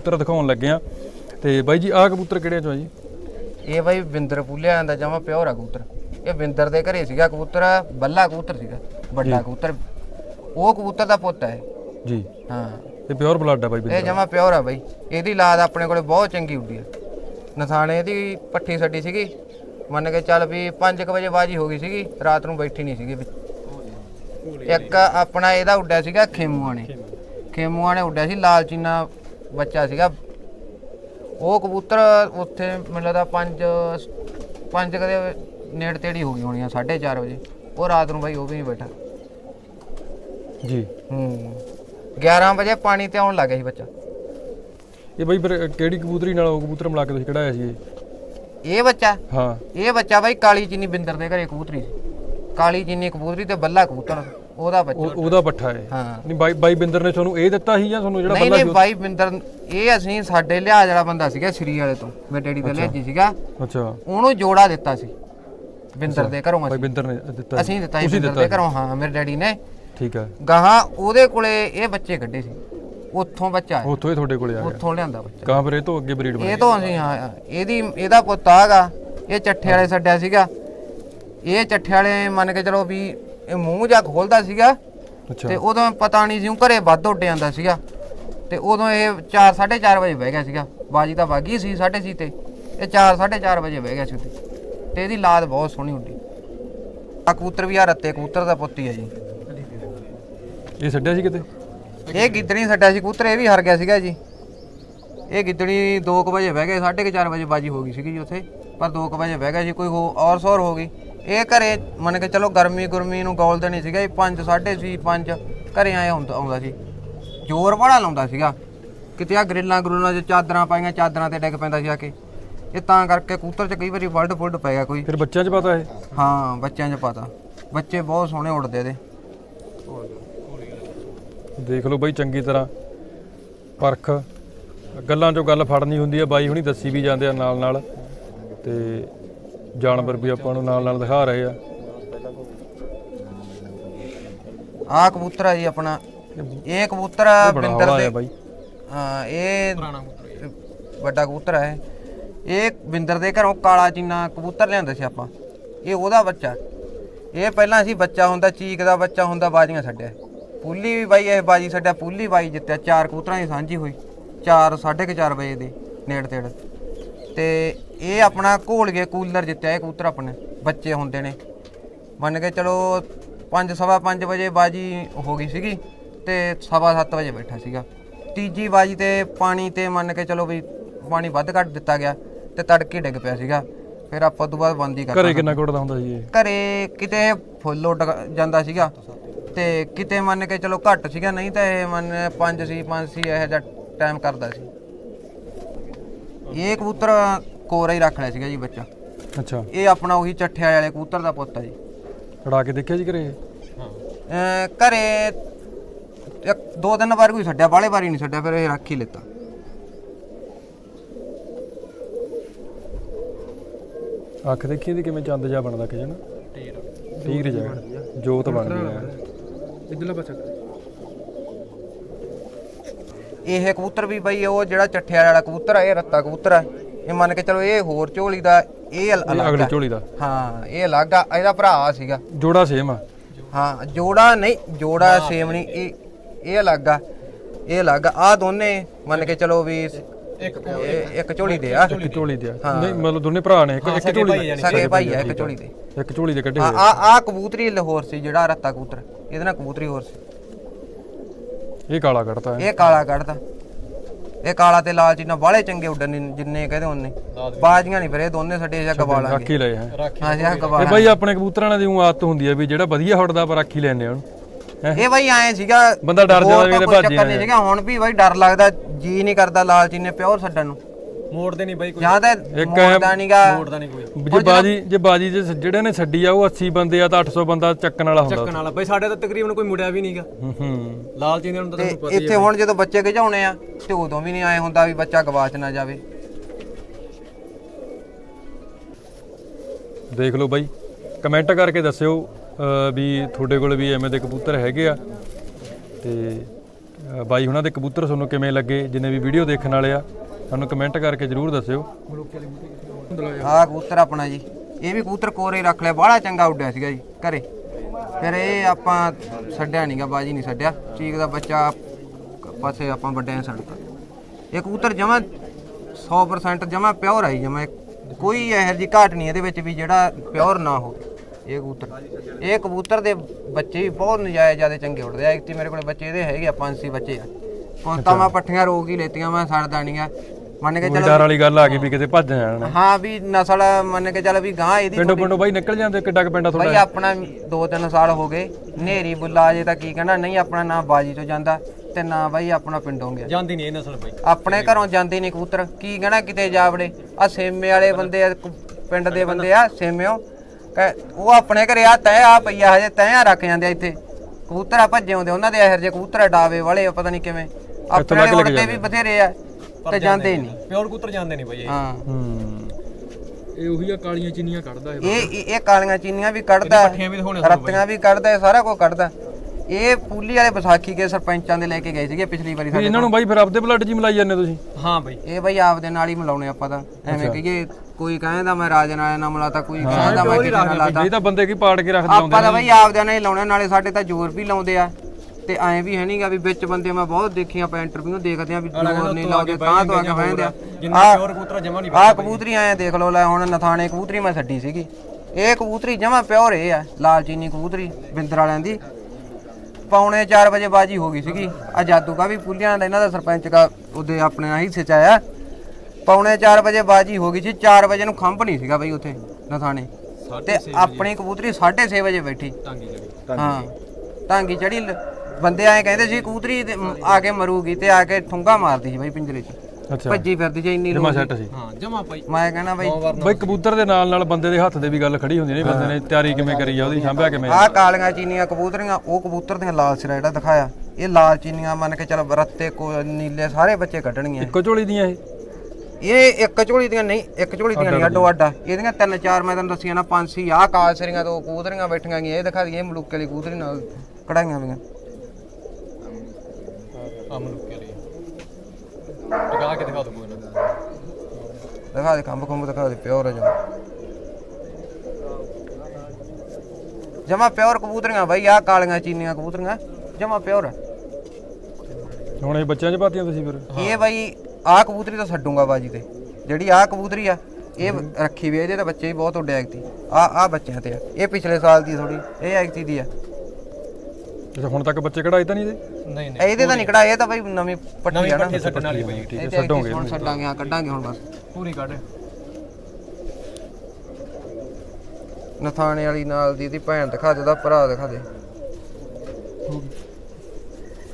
ਕਬੂਤਰ ਦਿਖਾਉਣ ਲੱਗੇ ਆ। ਤੇ ਬਾਈ ਜੀ ਆਹ ਕਬੂਤਰ ਕਿਹੜੇ ਚੋਂ ਆ ਜੀ? ਇਹ ਬਾਈ ਵਿੰਦਰ ਪੁੱਲਿਆਂ ਦਾ ਜਮਾ ਪਿਓਰ ਆ ਕਬੂਤਰ। ਇਹ ਵਿੰਦਰ ਦੇ ਘਰੇ ਸੀਗਾ ਕਬੂਤਰ ਬੱਲਾ ਕਬੂਤਰ ਸੀਗਾ ਵੱਡਾ ਕਬੂਤਰ। ਉਹ ਕਬੂਤਰ ਦਾ ਪੁੱਤ ਹੈ। ਜੀ। ਹਾਂ। ਤੇ ਪਿਓਰ ਬਲੱਡ ਆ ਬਾਈ ਇਹ ਬਿੰਦਰ ਜਮਾ ਪਿਓਰ ਆ ਬਾਈ। ਇਹਦੀ ਲਾਦ ਆਪਣੇ ਕੋਲੇ ਬਹੁਤ ਚੰਗੀ ਉੱਡੀ ਆ। ਨਥਾਣੇ ਇਹਦੀ ਪੱਠੀ ਛੱਡੀ ਸੀਗੀ। ਮੰਨ ਕੇ ਚੱਲ ਵੀ 5 ਵਜੇ ਬਾਜੀ ਹੋ ਗਈ ਸੀਗੀ। ਰਾਤ ਨੂੰ ਬੈਠੀ ਨਹੀਂ ਸੀਗੀ ਵਿੱਚ। ਇੱਕ ਆਪਣਾ ਇਹਦਾ ਉੱਡਿਆ ਸੀਗਾ ਖੇਮੂਆਂ ਨੇ। ਖੇਮੂਆਂ। ਨੇ ਉੱਡਿਆ ਸੀ ਲਾਲ ਚੀਨਾ ਬੱਚਾ ਸੀਗਾ। ਉਹ ਕਬੂਤਰ ਉੱਥੇ ਮੈਨੂੰ ਲੱਗਦਾ 5 5 ਕਦੇ ਨੇੜ ਤੇੜੀ ਹੋ ਗਈ ਹੋਣੀ ਆ 4:30 ਵਜੇ। ਉਹ ਰਾਤ ਨੂੰ ਬਾਈ ਉਹ ਵੀ ਨਹੀਂ ਬੈਠਾ। ਜੀ। ਹੂੰ। 11 ਵਜੇ ਪਾਣੀ ਤੇ ਆਉਣ ਲੱਗਾ ਸੀ ਬੱਚਾ। ਇਹ ਬਾਈ ਫਿਰ ਕਿਹੜੀ ਕਬੂਤਰੀ ਨਾਲ ਉਹ ਕਬੂਤਰ ਮਿਲਾ ਕੇ ਤੁਸੀਂ ਕਢਾਇਆ ਸੀ ਇਹ? ਇਹ ਬੱਚਾ? ਹਾਂ। ਇਹ ਬੱਚਾ ਬਾਈ ਕਾਲੀ ਚੀਨੀ ਬਿੰਦਰ ਦੇ ਘਰੇ ਕਬੂਤਰੀ ਸੀ। ਕਾਲੀ ਚੀਨੀ ਕਬੂਤਰੀ ਤੇ ਬੱਲਾ ਕਬੂਤਰ। ਉਹਦਾ ਬੱਚਾ ਉਹ ਉਹਦਾ ਪੱਠਾ ਹੈ। ਹਾਂ। ਨਹੀਂ ਬਾਈ ਬਾਈ ਬਿੰਦਰ ਨੇ ਤੁਹਾਨੂੰ ਇਹ ਦਿੱਤਾ ਸੀ ਜਾਂ ਤੁਹਾਨੂੰ ਜਿਹੜਾ ਨਹੀਂ ਨਹੀਂ ਬਾਈ ਬਿੰਦਰ ਇਹ ਅਸੀਂ ਸਾਡੇ ਲਿਹਾਜ਼ ਵਾਲਾ ਬੰਦਾ ਸੀਗਾ ਸ੍ਰੀ ਵਾਲੇ ਤੋਂ। ਮੇਰੇ ਡੈਡੀ ਦਾ ਲਿਹਾਜੀ ਸੀਗਾ। ਅੱਛਾ। ਉਹਨੂੰ ਜੋੜਾ ਦਿੱਤਾ ਸੀ। ਬਿੰਦਰ ਦੇ ਘਰੋਂ ਬਾਈ ਅਸੀਂ। ਬਿੰਦਰ ਨੇ ਦਿੱਤਾ ਅਸੀਂ ਦਿੱਤਾ ਸੀ ਤੁਸੀਂ ਬਿੰਦਰ ਦੇ ਘਰੋਂ ਹਾਂ ਮੇਰੇ ਡੈਡੀ ਨੇ। ਠੀਕ ਹੈ। ਗਾਹਾਂ ਉਹਦੇ ਕੋਲੇ ਇਹ ਬੱਚੇ ਕੱਢੇ ਸੀ। ਉੱਥੋਂ ਬੱਚਾ ਆਇਆ, ਉੱਥੋਂ ਹੀ ਤੁਹਾਡੇ ਕੋਲੇ ਆ ਗਿਆ ਉੱਥੋਂ ਲਿਆਂਦਾ ਬੱਚਾ। ਕਾਂ ਫਿਰ ਇਹ ਤੋਂ ਅੱਗੇ ਬਰੀਡ ਇਹ ਤੋਂ ਅਸੀਂ ਹਾਂ ਇਹਦੀ ਇਹਦਾ ਪੁੱਤ ਆਗਾ। ਇਹ ਚੱਠੇ ਵਾਲੇ ਛੱਡਿਆ ਸੀਗਾ। ਇਹ ਚੱਠੇ ਵਾਲੇ ਮੰਨ ਕੇ ਚਲੋ ਵੀ ਇਹ ਮੂੰਹ ਜਾ ਖੋਲਦਾ ਸੀਗਾ ਅੱਛਾ। ਤੇ ਉਦੋਂ ਪਤਾ ਨਹੀਂ ਸੀ ਉਹ ਘਰੇ ਵੱਧ ਉੱਡ ਜਾਂਦਾ ਸੀਗਾ। ਤੇ ਉਦੋਂ ਇਹ 4 4:30 ਵਜੇ ਬਹਿ ਗਿਆ ਸੀਗਾ। ਬਾਜੀ ਤਾਂ ਵਾਗੀ ਸੀ 6:30 ਤੇ। ਇਹ 4 4:30 ਵਜੇ ਬਹਿ ਗਿਆ ਸੀ ਉੱਥੇ। ਤੇ ਇਹਦੀ ਲਾਦ ਬਹੁਤ ਸੋਹਣੀ ਉੱਡੀ ਆ ਕਬੂਤਰ ਵੀ ਆ ਰੱਤੇ ਕਬੂਤਰ ਦਾ ਪੁੱਤ ਹੀ ਆ ਜੀ। ਇਹ ਛੱਡਿਆ ਸੀ ਕਿਤੇ? ਇਹ ਗਿੱਦੜੀ ਛੱਡਿਆ ਸੀ ਕਬੂਤਰ ਇਹ ਵੀ ਹਾਰ ਗਿਆ ਸੀਗਾ ਜੀ। ਇਹ ਗਿੱਦੜੀ 2 ਵਜੇ ਬਹਿ ਗਏ 4:30 ਵਜੇ ਬਾਜੀ ਹੋ ਗਈ ਸੀਗੀ ਜੀ ਉੱਥੇ। ਪਰ 2 ਵਜੇ ਬਹਿ ਗਿਆ ਸੀ ਕੋਈ ਹੋ ਔਰ ਸੌਰ ਹੋ ਗਈ। ਇਹ ਘਰੇ ਮੰਨ ਕੇ ਚਲੋ ਗਰਮੀ ਗੁਰਮੀ ਨੂੰ ਗੋਲਦੇ ਨਹੀਂ ਸੀਗਾ ਇਹ 5 6:30 5 ਘਰੇ ਆਏ ਹੁੰਦਾ ਆਉਂਦਾ ਸੀ। ਜ਼ੋਰ ਬੜਾ ਲਾਉਂਦਾ ਸੀਗਾ। ਕਿਤੇ ਆ ਗ੍ਰਿਲਾਂ ਗਰੂਲਾਂ 'ਚ ਚਾਦਰਾਂ ਪਾਈਆਂ ਚਾਦਰਾਂ ਤੇ ਡਿੱਗ ਪੈਂਦਾ ਸੀ ਆ ਕੇ। ਇਹ ਤਾਂ ਕਰਕੇ ਕਬੂਤਰ 'ਚ ਕਈ ਵਾਰੀ ਵਰਲਡ ਫੁੱਲਡ ਪੈ ਗਿਆ ਕੋਈ। ਫਿਰ ਬੱਚਿਆਂ 'ਚ ਪਤਾ ਇਹ? ਹਾਂ ਬੱਚਿਆਂ 'ਚ ਪਤਾ। ਬੱਚੇ ਬਹੁਤ ਸੋਹਣੇ ਉੱਡਦੇ ਇਹਦੇ। ਦੇਖ ਲਓ ਬਾਈ ਚੰਗੀ ਤਰ੍ਹਾਂ। ਪਰਖ। ਗੱਲਾਂ 'ਚੋਂ ਗੱਲ ਫੜਨੀ ਹੁੰਦੀ ਆ ਬਾਈ ਹੁਣੀ ਦੱਸੀ ਵੀ ਜਾਂਦੇ ਆ ਨਾਲ ਨਾਲ ਤੇ ਜਾਨਵਰ ਵੀ ਆਪਾਂ ਨੂੰ ਨਾਲ ਨਾਲ ਦਿਖਾ ਰਹੇ ਆ। ਆ ਕਬੂਤਰ ਆ ਜੀ ਆਪਣਾ। ਇਹ ਕਬੂਤਰ ਬਿੰਦਰ ਦੇ ਬਾਈ। ਹਾਂ ਇਹ ਵੱਡਾ ਕਬੂਤਰ ਹੈ ਇਹ। ਬਿੰਦਰ ਦੇ ਘਰੋਂ ਕਾਲਾ ਚੀਨਾ ਕਬੂਤਰ ਲਿਆਂਦਾ ਸੀ ਆਪਾਂ। ਇਹ ਉਹਦਾ ਬੱਚਾ। ਇਹ ਪਹਿਲਾਂ ਸੀ ਬੱਚਾ ਹੁੰਦਾ ਚੀਕ ਦਾ ਬੱਚਾ ਹੁੰਦਾ ਬਾਜੀਆਂ ਛੱਡਿਆ। ਪੁੱਲੀ ਵੀ ਬਾਈ ਇਹ ਬਾਜੀ ਛੱਡਿਆ ਪੁੱਲੀ ਬਾਈ ਜਿੱਤਿਆ। ਚਾਰ ਕਬੂਤਰਾਂ ਦੀ ਸਾਂਝੀ ਹੋਈ। 4 4:30 ਵਜੇ ਦੇ ਨੇੜ ਤੇੜ। ਤੇ ਇਹ ਆਪਣਾ ਘੋਲ ਗਏ ਕੂਲਰ ਜਿੱਤਿਆ ਇਹ ਕਬੂਤਰ ਆਪਣੇ ਬੱਚੇ ਹੁੰਦੇ ਨੇ। ਮੰਨ ਕੇ ਚਲੋ 5 ਸਵਾ 5 ਵਜੇ ਬਾਜੀ ਹੋ ਗਈ ਸੀਗੀ ਤੇ ਸਵਾ 7 ਵਜੇ ਬੈਠਾ ਸੀਗਾ। ਤੀਜੀ ਬਾਜੀ ਤੇ ਪਾਣੀ ਤੇ ਮੰਨ ਕੇ ਚਲੋ ਵੀ ਪਾਣੀ ਵੱਧ ਘੱਟ ਦਿੱਤਾ ਗਿਆ ਤੇ ਤੜਕੇ ਡਿੱਗ ਪਿਆ ਸੀਗਾ। ਫਿਰ ਆਪਾਂ ਤੋਂ ਬਾਅਦ ਬੰਦ ਹੀ ਕਰਤਾ ਘਰੇ ਕਿੰਨਾ ਕੁੱਟਦਾ ਹੁੰਦਾ ਇਹ? ਘਰੇ ਕਿਤੇ ਫੁੱਲ ਉੱਡ ਜਾਂਦਾ ਸੀਗਾ ਤੇ ਕਿਤੇ ਮੰਨ ਕੇ ਚਲੋ ਘੱਟ ਸੀਗਾ ਨਹੀਂ ਤਾਂ ਇਹ ਮੰਨ ਪੰਜ ਸੀ ਪੰਜ ਸੀ ਇਹੋ ਜਿਹਾ ਟਾਈਮ ਕਰਦਾ ਸੀ। ਇਹ ਕਬੂਤਰ ਕੋਰਾ ਹੀ ਰੱਖ ਲਿਆ ਸੀਗਾ ਜੀ ਬੱਚਾ ਅੱਛਾ। ਇਹ ਆਪਣਾ ਉਹੀ ਚੱਠਿਆ ਵਾਲੇ ਕਬੂਤਰ ਦਾ ਪੁੱਤ ਆ ਜੀ। ਉਡਾ ਕੇ ਦੇਖਿਆ ਜੀ ਘਰੇ? ਅਹ ਘਰੇ ਇੱਕ ਦੋ ਦਿਨ ਵਾਰ ਕੋਈ ਛੱਡਿਆ ਬਾਲੇ ਵਾਰੀ ਨਹੀਂ ਛੱਡਿਆ ਫਿਰ ਇਹ ਰੱਖ ਹੀ ਲਿੱਤਾ। ਅੱਖ ਦੇਖੀ ਇਹਦੀ ਕਿਵੇਂ ਚੰਦ ਜਾ ਬਣਦਾ ਕਿ ਜਣਾ ਟੀਰ ਜਾ ਜੋਤ ਬਣਦੀ ਆ। ਇਧਰਲਾ ਬੱਚਾ ਇਹ ਕਬੂਤਰ ਵੀ ਬਈ ਉਹ ਜਿਹੜਾ ਚੱਠਿਆ ਵਾਲਾ ਕਬੂਤਰ ਆ ਇਹ ਰੱਤਾ ਕਬੂਤਰ ਆ। ਇਹ ਮੰਨ ਕੇ ਚਲੋ ਇਹ ਹੋਰ ਝੋਲੀ ਦਾ ਇਹ ਅਲ- ਇਹ ਅਲੱਗ ਅਗਲੇ ਆ ਝੋਲੀ ਦਾ। ਹਾਂ ਇਹ ਅਲੱਗ ਆ ਇਹਦਾ ਭਰਾ ਸੀਗਾ। ਜੋੜਾ ਸੇਮ ਆ। ਹਾਂ ਜੋੜਾ ਨਹੀਂ ਜੋੜਾ ਸੇਮ ਨਹੀਂ ਇਹ ਇਹ ਅਲੱਗ ਆ ਇਹ ਅਲੱਗ ਆ। ਆਹ ਦੋਨੇ ਮੰਨ ਕੇ ਚਲੋ ਵੀ ਇੱਕ ਇੱਕ ਝੋਲੀ ਦੇ ਆ। ਇੱਕ ਝੋਲੀ ਦੇ ਆ। ਨਹੀਂ ਮਤਲਬ ਦੋਨੇ ਭਰਾ ਨੇ ਇੱਕ ਇੱਕ ਝੋਲੀ ਦੇ। ਸਗੇ ਭਾਈ ਆ ਇੱਕ ਝੋਲੀ ਦੇ। ਇੱਕ ਝੋਲੀ ਦੇ ਕੱਢੇ ਆ ਹੋਏ ਆ। ਆਹ ਕਬੂਤਰੀ ਲਾਹੌਰ ਸੀ ਜਿਹੜਾ ਰੱਤਾ ਕਬੂਤਰ। ਇਹਦੇ ਨਾਲ ਕਬੂਤਰੀ ਹੋਰ ਸੀ। ਇਹ ਕਾਲਾ ਕੱਢਤਾ ਹੈ ਇਹ ਕਾਲਾ ਕੱਢਦਾ ਇਹ ਕਾਲਾ ਤੇ ਲਾਲ ਚੀਨਾ ਬਾਹਲੇ ਚੰਗੇ ਉੱਡਣ ਨੀ- ਜਿੰਨੇ ਕਹਦੇ ਉਹਨੇ। ਬਾਜੀਆਂ ਨਹੀਂ ਫਿਰ ਇਹ ਦੋਨੇ ਸਾਡੇ ਜਾਂ ਗਵਾ ਲਾਂਗੇ ਰਾਖੀ ਲਏ ਹੈ। ਹਾਂ ਜੀ ਗਵਾ ਇਹ ਬਾਈ ਆਪਣੇ ਕਬੂਤਰਾਂ ਨਾਲ ਦੀ ਊਂ ਆਦਤ ਹੁੰਦੀ ਆ ਵੀ ਜਿਹੜਾ ਵਧੀਆ ਉੱਡਦਾ ਪਰ ਰਾਖੀ ਲੈਣੇ ਉਹਨੂੰ। ਹੈਂ? ਇਹ ਬਾਈ ਆਏ ਸੀਗਾ ਬੰਦਾ ਡਰ ਜਾਂਦਾ ਵੀ ਤਾਂ ਇਹਦੇ ਕੋਈ ਭਾਜੀ ਚੱਕਰ ਨਹੀਂ ਸੀਗਾ ਹੁਣ ਵੀ ਬਾਈ ਡਰ ਲੱਗਦਾ ਜੀ ਨਹੀਂ ਕਰਦਾ ਲਾਲ ਚੀਨੇ ਪਿਓਰ ਛੱਡਣ ਨੂੰ। ਮੋੜਦੇ ਨਹੀਂ ਬਾਈ ਕੋਈ। ਜਾਂ ਤਾਂ ਇੱਕ ਮੋੜਦਾ ਨਹੀਂਗਾ ਮੋੜਦਾ ਨਹੀਂ ਕੋਈ। ਜੇ ਬਾਜੀ ਜੇ ਬਾਜੀ ਜੇ ਜਿਹੜੇ ਨੇ ਛੱਡੀ ਆ ਉਹ 80 ਬੰਦੇ ਆ ਤਾਂ 800 ਬੰਦਾ ਚੱਕਣ ਵਾਲਾ ਹੁੰਦਾ। ਚੱਕਣ ਵਾਲਾ। ਬਾਈ ਸਾਡੇ ਤਾਂ ਤਕਰੀਬਨ ਕੋਈ ਮੁੜਿਆ ਵੀ ਨਹੀਂਗਾ। ਹੂੰ ਹੂੰ। ਲਾਲ ਚੀਨੇ ਨੂੰ ਤਾਂ ਤੇ ਤੁਹਾਨੂੰ ਪਤਾ ਹੀ ਇੱਥੇ ਹੁਣ ਜਦੋਂ ਬੱਚੇ ਗਿਜਾਉਣੇ ਆ ਤੇ ਉਦੋਂ ਵੀ ਨਹੀਂ ਆਏ ਹੁੰਦਾ ਵੀ ਬੱਚਾ ਗਵਾਚ ਨਾ ਜਾਵੇ। ਦੇਖ ਲਓ ਬਾਈ। ਕਮੈਂਟ ਕਰਕੇ ਦੱਸਿਓ ਅਹ ਵੀ ਤੁਹਾਡੇ ਕੋਲ ਵੀ ਐਵੇਂ ਦੇ ਕਬੂਤਰ ਹੈਗੇ ਆ। ਤੇ ਬਾਈ ਹੁਣਾਂ ਦੇ ਕਬੂਤਰ ਤੁਹਾਨੂੰ ਕਿਵੇਂ ਲੱਗੇ ਜਿੰਨੇ ਵੀ ਵੀਡੀਓ ਦੇਖਣ ਵਾਲੇ ਆ। ਸਾਨੂੰ ਕਮੈਂਟ ਕਰਕੇ ਜਰੂਰ ਦੱਸਿਓ। ਆਹ ਕਬੂਤਰ ਆਪਣਾ ਜੀ। ਇਹ ਵੀ ਕਬੂਤਰ ਕੋਰੇ ਰੱਖ ਲਿਆ ਬੜਾ ਚੰਗਾ ਉੱਡਿਆ ਸੀਗਾ ਜੀ ਘਰੇ। ਫਿਰ ਇਹ ਆਪਾਂ ਛੱਡਿਆ ਨਹੀਂਗਾ ਬਾਜੀ ਨਹੀਂ ਛੱਡਿਆ। ਚੀਕ ਦਾ ਬੱਚਾ ਪਾਸੇ ਆਪਾਂ ਵੱਡਿਆਂ ਨੇ ਛੱਡਤਾ ਇਹ ਕਬੂਤਰ ਜਮਾ 100% ਜਮਾ ਪਿਓਰ ਆਈ ਜਮਾ ਕੋਈ ਇਹੋ ਜਿਹੀ ਘਾਟ ਨਹੀਂ ਇਹਦੇ ਵਿੱਚ ਵੀ ਜਿਹੜਾ ਪਿਓਰ ਨਾ ਹੋਵੇ ਇਹ ਕਬੂਤਰ। ਇਹ ਕਬੂਤਰ ਦੇ ਬੱਚੇ ਵੀ ਬਹੁਤ ਨਜਾਇਜ਼ ਜ਼ਿਆਦਾ ਚੰਗੇ ਉੱਡਦੇ ਆ। ਇੱਕ ਮੇਰੇ ਕੋਲ ਬੱਚੇ ਇਹਦੇ ਹੈਗੇ ਆ ਪੰਜ ਛੇ ਬੱਚੇ ਆ। ਹੁਣ ਤਾਂ ਮੈਂ ਪੱਠੀਆਂ ਰੋਕ ਹੀ ਲੈਤੀਆਂ ਮੈਂ ਛੱਡਦਾ ਨਹੀਂ ਆ ਮੰਨ ਕੇ ਕੋਈ ਚੱਲੋ ਡਰ ਵਾਲੀ ਗੱਲ ਆ ਗਈ ਵੀ ਕਿਤੇ ਭੱਜ ਜਾਣ ਹਾਂ ਵੀ ਨਸਲ ਮੰਨ ਕੇ ਚੱਲ ਵੀ ਗਾਂ ਇਹਦੀ ਪਿੰਡੋਂ ਪਿੰਡੋਂ ਬਾਈ ਨਿਕਲ ਜਾਂਦੇ ਕਿੱਡਾ ਕੁ ਪਿੰਡਾ ਬਈ ਤੁਹਾਡਾ? ਆਪਣਾ 2-3 ਸਾਲ ਹੋ ਗਏ ਨੇਰੀ ਬੁੱਲਾ ਜੇ ਤਾਂ ਕੀ ਕਹਿਣਾ ਨਹੀਂ ਆਪਣਾ ਨਾ ਬਾਜੀ ਤੋਂ ਜਾਂਦਾ ਤੇ ਨਾ ਬਾਈ ਆਪਣਾ ਪਿੰਡੋਂ ਗਿਆ। ਜਾਂਦੀ ਨਹੀਂ ਇਹ ਨਸਲ ਬਾਈ। ਆਪਣੇ ਘਰੋਂ ਜਾਂਦੇ ਨਹੀਂ ਕਬੂਤਰ। ਕੀ ਕਹਿਣਾ ਕਿਤੇ ਜਾਵੜੇ? ਆ ਸੇਮੇ ਵਾਲੇ ਬੰਦੇ ਆ ਕ- ਪਿੰਡ ਦੇ ਬੰਦੇ ਆ ਸੇਮਿਓ। ਕਹਿ- ਉਹ ਆਪਣੇ ਘਰੇ ਆ ਤੈ ਆ ਪਈਆ ਹਜੇ ਤੈ ਰੱਖ ਜਾਂਦੇ ਆ ਇੱਥੇ। ਕਬੂਤਰ ਆ ਭੱਜੇ ਹੁੰਦੇ ਉਹਨਾਂ ਦੇ ਇਹੋ ਜਿਹੇ ਕਬੂਤਰ ਆ ਡਾਵੇ ਵਾਲੇ ਆ, ਪਤਾ ਨਹੀਂ ਕਿਵੇਂ। ਆਪਣੇ ਲੱਗ ਲੱਗ ਉੜਦੇ ਵੀ ਬਥੇਰੇ ਆ। ਤੇ ਜਾਂਦੇ ਨਹੀਂ ਪਿਓਰ ਕਬੂਤਰ ਜਾਂਦੇ ਨਹੀਂ ਬਾਈ ਇਹ। ਹਾਂ। ਹੂੰ ਇਹ ਉਹੀ ਆ ਕਾਲੀਆਂ ਚੀਨੀਆਂ ਕੱਢਦਾ ਇਹ ਇਹ ਇਹ ਕਾਲੀਆਂ ਚੀਨੀਆਂ ਵੀ ਕੱਢਦਾ ਪੱਠੀਆਂ ਵੀ ਦਿਖਾਉਣੇ ਰੱਤੀਆਂ ਵੀ ਕੱਢਦਾ ਇਹ ਸਾਰਾ ਕੁਝ ਕੱਢਦਾ। ਇਹ ਪੂਲੀ ਵਾਲੇ ਵਿਸਾਖੀ ਕੇ ਸਰਪੰਚਾਂ ਦੇ ਲੈ ਕੇ ਗਏ ਸੀਗੇ ਪਿਛਲੀ ਵਾਰੀ ਸਾਡੇ ਇਹਨਾਂ ਨੂੰ ਬਾਈ ਫਿਰ ਆਪਦੇ ਬਲੱਡ ਹੀ ਮਿਲਾਈ ਜਾਂਦੇ ਤੁਸੀਂ? ਹਾਂ ਬਾਈ। ਇਹ ਬਈ ਆਪਦੇ ਨਾਲ ਹੀ ਮਿਲਾਉਣੇ ਆਪਾਂ ਤਾਂ। ਐਵੇਂ ਕਹੀਏ ਕੋਈ ਕਹਿੰਦਾ ਮੈਂ ਰਾਜਨ ਵਾਲੇ ਨਾਲ ਮਿਲਾਤਾ ਕੋਈ ਕਹਿੰਦਾ ਮੈਂ ਕਿਸੇ ਨਾਲ ਲਾਤਾ। ਇਹ ਤਾਂ ਬੰਦੇ ਕੀ ਪਾੜ ਕੇ ਰੱਖ ਦਿੰਦੇ ਆਪਾਂ ਤਾਂ ਬਈ ਆਪਦੇ ਨਾਲ ਹੀ ਲਾਉਣੇ ਨਾਲੇ ਸਾਡੇ ਤਾਂ ਜ਼ੋਰ ਵੀ ਲਾਉਂਦੇ ਆ। ਤੇ ਐਂ ਵੀ ਹੈ ਨਹੀਂਗਾ ਵੀ ਵਿੱਚ ਬੰਦੇ ਮੈਂ ਬਹੁਤ ਦੇਖੀਆਂ ਆਪਾਂ ਇੰਟਰਵਿਊ ਦੇਖਦੇ ਆ ਵੀ ਜ਼ੋਰ ਨਹੀਂ ਲਾਉਂਦੇ ਤਾਂ ਤੋਂ ਆ ਕੇ ਬਹਿੰਦੇ ਆ। ਜਿੰਨਾ ਪਿਓਰ ਕਬੂਤਰ ਜਮਾ ਨਹੀਂ ਆਹ ਕਬੂਤਰੀ ਆਏ ਦੇਖ ਲਓ ਲੈ ਹੁਣ ਨਥਾਣੇ ਕਬੂਤਰੀ ਮੈਂ ਛੱਡੀ ਸੀਗੀ। ਇਹ ਕਬੂਤਰੀ ਜਮਾ ਪਿਓਰ ਇਹ ਆ ਲਾਲ ਚੀਨੀ ਕਬੂਤਰੀ ਬਿੰਦਰ ਵਾਲਿਆਂ ਦੀ। ਪੌਣੇ 4 ਵਜੇ ਬਾਜੀ ਹੋ ਗਈ ਸੀਗੀ। ਆ ਜਾਦੂ ਕਾ ਵੀ ਪੁੱਲਿਆਂ ਦਾ ਇਹਨਾਂ ਦਾ ਸਰਪੰਚ ਕਾ ਉਹਦੇ ਆਪਣੇ ਨਾਲ ਹੀ ਸਚਾਇਆ ਪੌਣੇ 4 ਵਜੇ ਬਾਜੀ ਹੋ ਗਈ ਸੀ 4 ਵਜੇ ਨੂੰ ਖੰਭ ਨਹੀਂ ਸੀਗਾ ਬਈ ਉੱਥੇ ਨਥਾਣੇ। ਤੇ ਆਪਣੀ ਕਬੂਤਰੀ 6:30 ਵਜੇ ਬੈਠੀ। ਟਾਂਗੀ ਜਿਹੜੀ ਹਾਂ ਟਾਂਗੀ ਚੜੀ ਬੰਦੇ ਆਏ ਕਹਿੰਦੇ ਸੀ ਕਬੂਤਰੀ ਤੇ ਮ- ਆ ਕੇ ਮਰੂਗੀ ਤੇ ਆ ਕੇ ਠੁੰਗਾ ਮਾਰਦੀ ਸੀ ਬਈ ਪਿੰਜਰੇ 'ਚ। ਅੱਛਾ। ਭੱਜੀ ਫਿਰਦੀ ਜੇ ਇੰਨੀ ਜਮਾ ਸੈੱਟ ਸੀ। ਹਾਂ ਜਮਾ ਬਾਈ ਮੈਂ ਕਹਿੰਦਾ ਬਈ ਬਾਈ ਕਬੂਤਰ ਦੇ ਨਾਲ ਨਾਲ ਬੰਦੇ ਦੇ ਹੱਥ ਦੇ ਵੀ ਗੱਲ ਖੜੀ ਹੁੰਦੀ ਨਹੀਂ ਬੰਦੇ ਨੇ ਤਿਆਰੀ ਕਿਵੇਂ ਕਰੀ ਆ ਉਹਦੀ ਸਾਂਭਿਆ ਕਿਵੇਂ ਆਹ ਕਾਲੀਆਂ ਚੀਨੀਆਂ ਕਬੂਤਰੀਆਂ ਉਹ ਕਬੂਤਰ ਦੀਆਂ ਲਾਲ ਸਿਰਾ ਜਿਹੜਾ ਦਿਖਾਇਆ। ਇਹ ਲਾਲ ਚੀਨੀਆਂ ਮੰਨ ਕੇ ਚੱਲ ਰੱਤੇ ਕੋ ਨੀਲੇ ਸਾਰੇ ਬੱਚੇ ਕੱਢਣਗੀਆਂ। ਇੱਕੋ ਝੋਲੀ ਦੀਆਂ ਇਹ? ਇਹ ਇੱਕ ਝੋਲੀ ਦੀਆਂ ਨਹੀਂ ਇੱਕ ਝੋਲੀ ਦੀਆਂ ਨਹੀਂ ਅੱਡੋ ਅੱਡਾ ਇਹਦੀਆਂ ਤਿੰਨ ਚਾਰ ਮੈਂ ਤੁਹਾਨੂੰ ਦੱਸੀਆਂ ਨਾ ਪੰਜ ਸੀ ਆਹ ਕਾਲ ਸਿਰੀਆਂ ਤੋਂ ਕਬੂਤਰੀਆਂ ਬੈਠੀਆਂ ਗਈਆਂ ਇਹ ਦਿਖਾ ਦਈਏ ਮਲੂਕੇ ਵਾਲੀ ਕਬੂਤਰੀ ਨਾਲ ਕਢਾਈਆਂ ਵੀਆਂ ਆਮ ਲੁੱਕੇ ਲਈ ਟਕਾ ਕੇ ਦਿਖਾ ਦੋ ਕੋਈ ਨਾ। ਦਿਖਾ ਦੇ ਖੰਭ ਖੰਭ ਦਿਖਾ ਦੇ ਪਿਓਰ ਜਮਾ। ਜਮਾ ਪਿਓਰ ਕਬੂਤਰੀਆਂ ਬਾਈ ਆਹ ਕਾਲੀਆਂ ਚੀਨੀਆਂ ਕਬੂਤਰੀਆਂ ਜਮਾ ਪਿਓਰ ਹੁਣ ਇਹ ਬੱਚਿਆਂ 'ਚ ਪਾਤੀਆਂ ਤੁਸੀਂ ਫਿਰ? ਇਹ ਬਾਈ ਆਹ ਕਬੂਤਰੀ ਤਾਂ ਛੱਡੂਗਾ ਬਾਜੀ ਤੇ। ਜਿਹੜੀ ਆਹ ਕਬੂਤਰੀ ਆ ਇਹ ਰੱਖੀ ਵੀ ਆ, ਇਹਦੇ ਤਾਂ ਬੱਚੇ ਵੀ ਬਹੁਤ ਉੱਡੇ ਐਕਤੀ ਆ ਆ ਬੱਚਿਆਂ ਤੇ ਆ। ਇਹ ਪਿਛਲੇ ਸਾਲ ਦੀ ਥੋੜੀ ਇਹ ਐਕਤੀ ਦੀ ਆ। ਅੱਛਾ ਹੁਣ ਤੱਕ ਬੱਚੇ ਕਢਾਏ ਤਾਂ ਨਹੀਂ ਇਹਦੇ? ਨਹੀਂ ਨਹੀਂ। ਇਹਦੇ ਤਾਂ ਨਿਕੜਾ ਇਹ ਤਾਂ ਬਾਈ ਨਵੀਂ ਪੱਟੀ ਨਵੀਂ ਆ ਨਾ। ਪੱਠੀ ਸੱਟਣ ਵਾਲੀ ਬਾਈ। ਠੀਕ ਇਹ ਹੈ ਤੇ ਛੱਡੋਗੇ ਹੁਣ ਛੱਡਾਂਗੇ ਆ ਕੱਢਾਂਗੇ ਹੁਣ ਬਸ। ਪੂਰੀ ਕੱਢ। ਨਥਾਣੇ ਵਾਲੀ ਨਾਲ ਦੀ ਇਹਦੀ ਭੈਣ ਦਿਖਾ ਦੇ ਉਹਦਾ ਭਰਾ ਦਿਖਾ ਦੇ।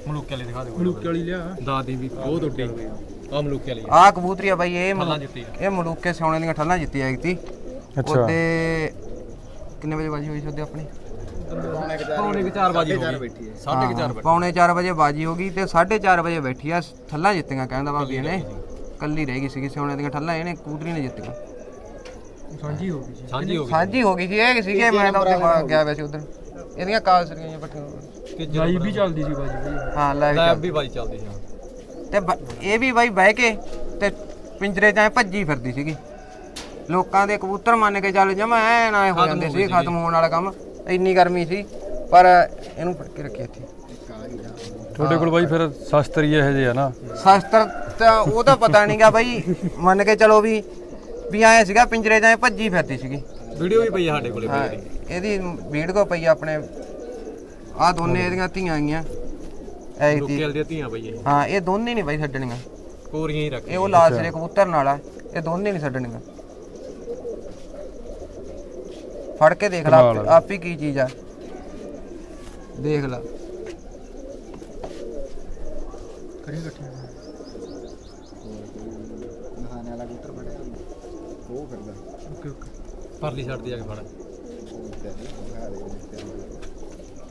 ਮਲੂਕੇ ਵਾਲੀ ਦਿਖਾ ਦੇ। ਮਲੂਕੇ ਵਾਲੀ ਲਿਆ। ਦਾਦੀ ਵੀ ਬਹੁਤ ਉੱਡੀ। ਆ ਮਲੂਕੇ ਵਾਲੀ ਆਹ ਕਬੂਤਰੀ ਆ ਬਾਈ ਇਹ ਮਲੂ- ਮੱਲਾਂ ਜਿੱਤੀ ਆ। ਇਹ ਮਲੂਕੇ ਸੋਨੇ ਦੀਆਂ ਠੱਲਾਂ ਜਿੱਤੀ ਐਕਤੀ ਅੱਛਾ। ਉਹਦੇ ਕਿੰਨੇ ਵਜੇ ਬਾਜੀ ਹੋਈ ਸੀ ਉਹਦੇ ਆਪਣੀ? ਪੌਣੇ ਕਿ 4 ਵਜੇ ਹੋ। ਗਈ ਸਾਢੇ 4 ਵਜੇ ਪੌਣੇ 4 ਵਜੇ ਬਾਜੀ ਹੋ ਗਈ ਤੇ 4:30 ਵਜੇ ਬੈਠੀ ਆ ਠੱਲਾਂ ਜਿੱਤੀਆਂ ਕਹਿੰਦਾ ਭਾਬੀ ਨੇ ਕੱਲੀ ਰਹਿ ਗਈ ਸੀਗੀ ਸੋਨੇ ਦੀਆਂ ਠੱਲਾਂ ਇਹਨੇ ਕੂਦਰੀ ਨੇ ਜਿੱਤੀਆਂ। ਸਾਂਝੀ ਹੋ ਗਈ ਸਾਂਝੀ ਹੋ ਗਈ। ਸਾਂਝੀ ਹੋ ਗਈ ਸੀ ਇਹ ਸੀਗੇ ਮੈਂ ਤਾਂ ਉੱਥੇ ਗਿਆ ਵੈਸੇ ਉਧਰ। ਇਹਦੀਆਂ ਕਾਲ ਸਰੀਆਂ ਪੱਟੀਆਂ ਕਿ ਲਾਈਵ ਵੀ ਚੱਲਦੀ ਸੀ ਬਾਜੀ ਹਾਂ ਲੈ ਲਾਈਵ ਵੀ ਬਾਜੀ ਚੱਲਦੀ ਸੀ। ਤੇ ਇਹ ਵੀ ਬਾਈ ਬਹਿ ਕੇ ਤੇ ਪਿੰਜਰੇ ਚ ਐਂ ਭੱਜੀ ਫਿਰਦੀ ਸੀਗੀ। ਲੋਕਾਂ ਦੇ ਕਬੂਤਰ ਮੰਨ ਕੇ ਚੱਲ ਜਮਾ ਐ ਨਾ ਹੋ ਜਾਂਦੇ ਸੀ ਖਤਮ ਹੋਣ ਵਾਲਾ ਕੰਮ। ਇੰਨੀ ਗਰਮੀ ਸੀ ਪਰ ਇਹਨੂੰ ਫੜ ਕੇ ਰੱਖਿਆ ਇੱਥੇ। ਤੁਹਾਡੇ ਕੋਲ ਬਾਈ ਫਿਰ ਸ਼ਾਸਤਰੀ ਇਹੋ ਜਿਹੇ ਆ ਨਾ? ਸ਼ਾਸਤਰ ਤਾਂ ਉਹ ਤਾਂ ਪਤਾ ਨਹੀਂਗਾ ਬਾਈ ਮੰਨ ਕੇ ਚਲੋ ਵੀ ਵੀ ਆਏ ਸੀਗਾ ਪਿੰਜਰੇ ਜਾਂ ਭੱਜੀ ਫਿਰਦੀ ਸੀਗੀ। ਵੀਡੀਓ ਵੀ ਪਈ ਆ ਸਾਡੇ ਕੋਲੇ ਹਾਂ ਇਹਦੀ ਵੀਡੀਓ ਪਈ ਆ ਆਪਣੇ ਆ ਦੋਨੇ ਇਹਦੀਆਂ ਧੀਆਂ ਆਈਆਂ। ਐ ਦੀ ਦੀਆਂ ਧੀਆਂ ਬਈ ਇਹ। ਹਾਂ ਇਹ ਦੋਨੇ ਨਹੀਂ ਬਾਈ ਛੱਡਣੀਆਂ। ਕੋਰੀਆਂ ਹੀ ਰੱਖ ਇਹ ਉਹ ਲਾਲ ਸਿਰੇ ਕਬੂਤਰ ਨਾਲ ਆ ਇਹ ਦੋਨੇ ਨਹੀਂ ਛੱਡਣੀਆਂ। ਫੜ ਕੇ ਦੇਖ ਲੈ ਕਮਾਲ ਆ। ਆਪ ਹੀ ਕੀ ਚੀਜ਼ ਆ। ਦੇਖ ਲੈ। ਕਰੀ ਇਕੱਠੀਆਂ। Okay okay. ਪਰਲੀ ਛੱਡ ਦੀ ਜਾ ਕੇ ਫੜ।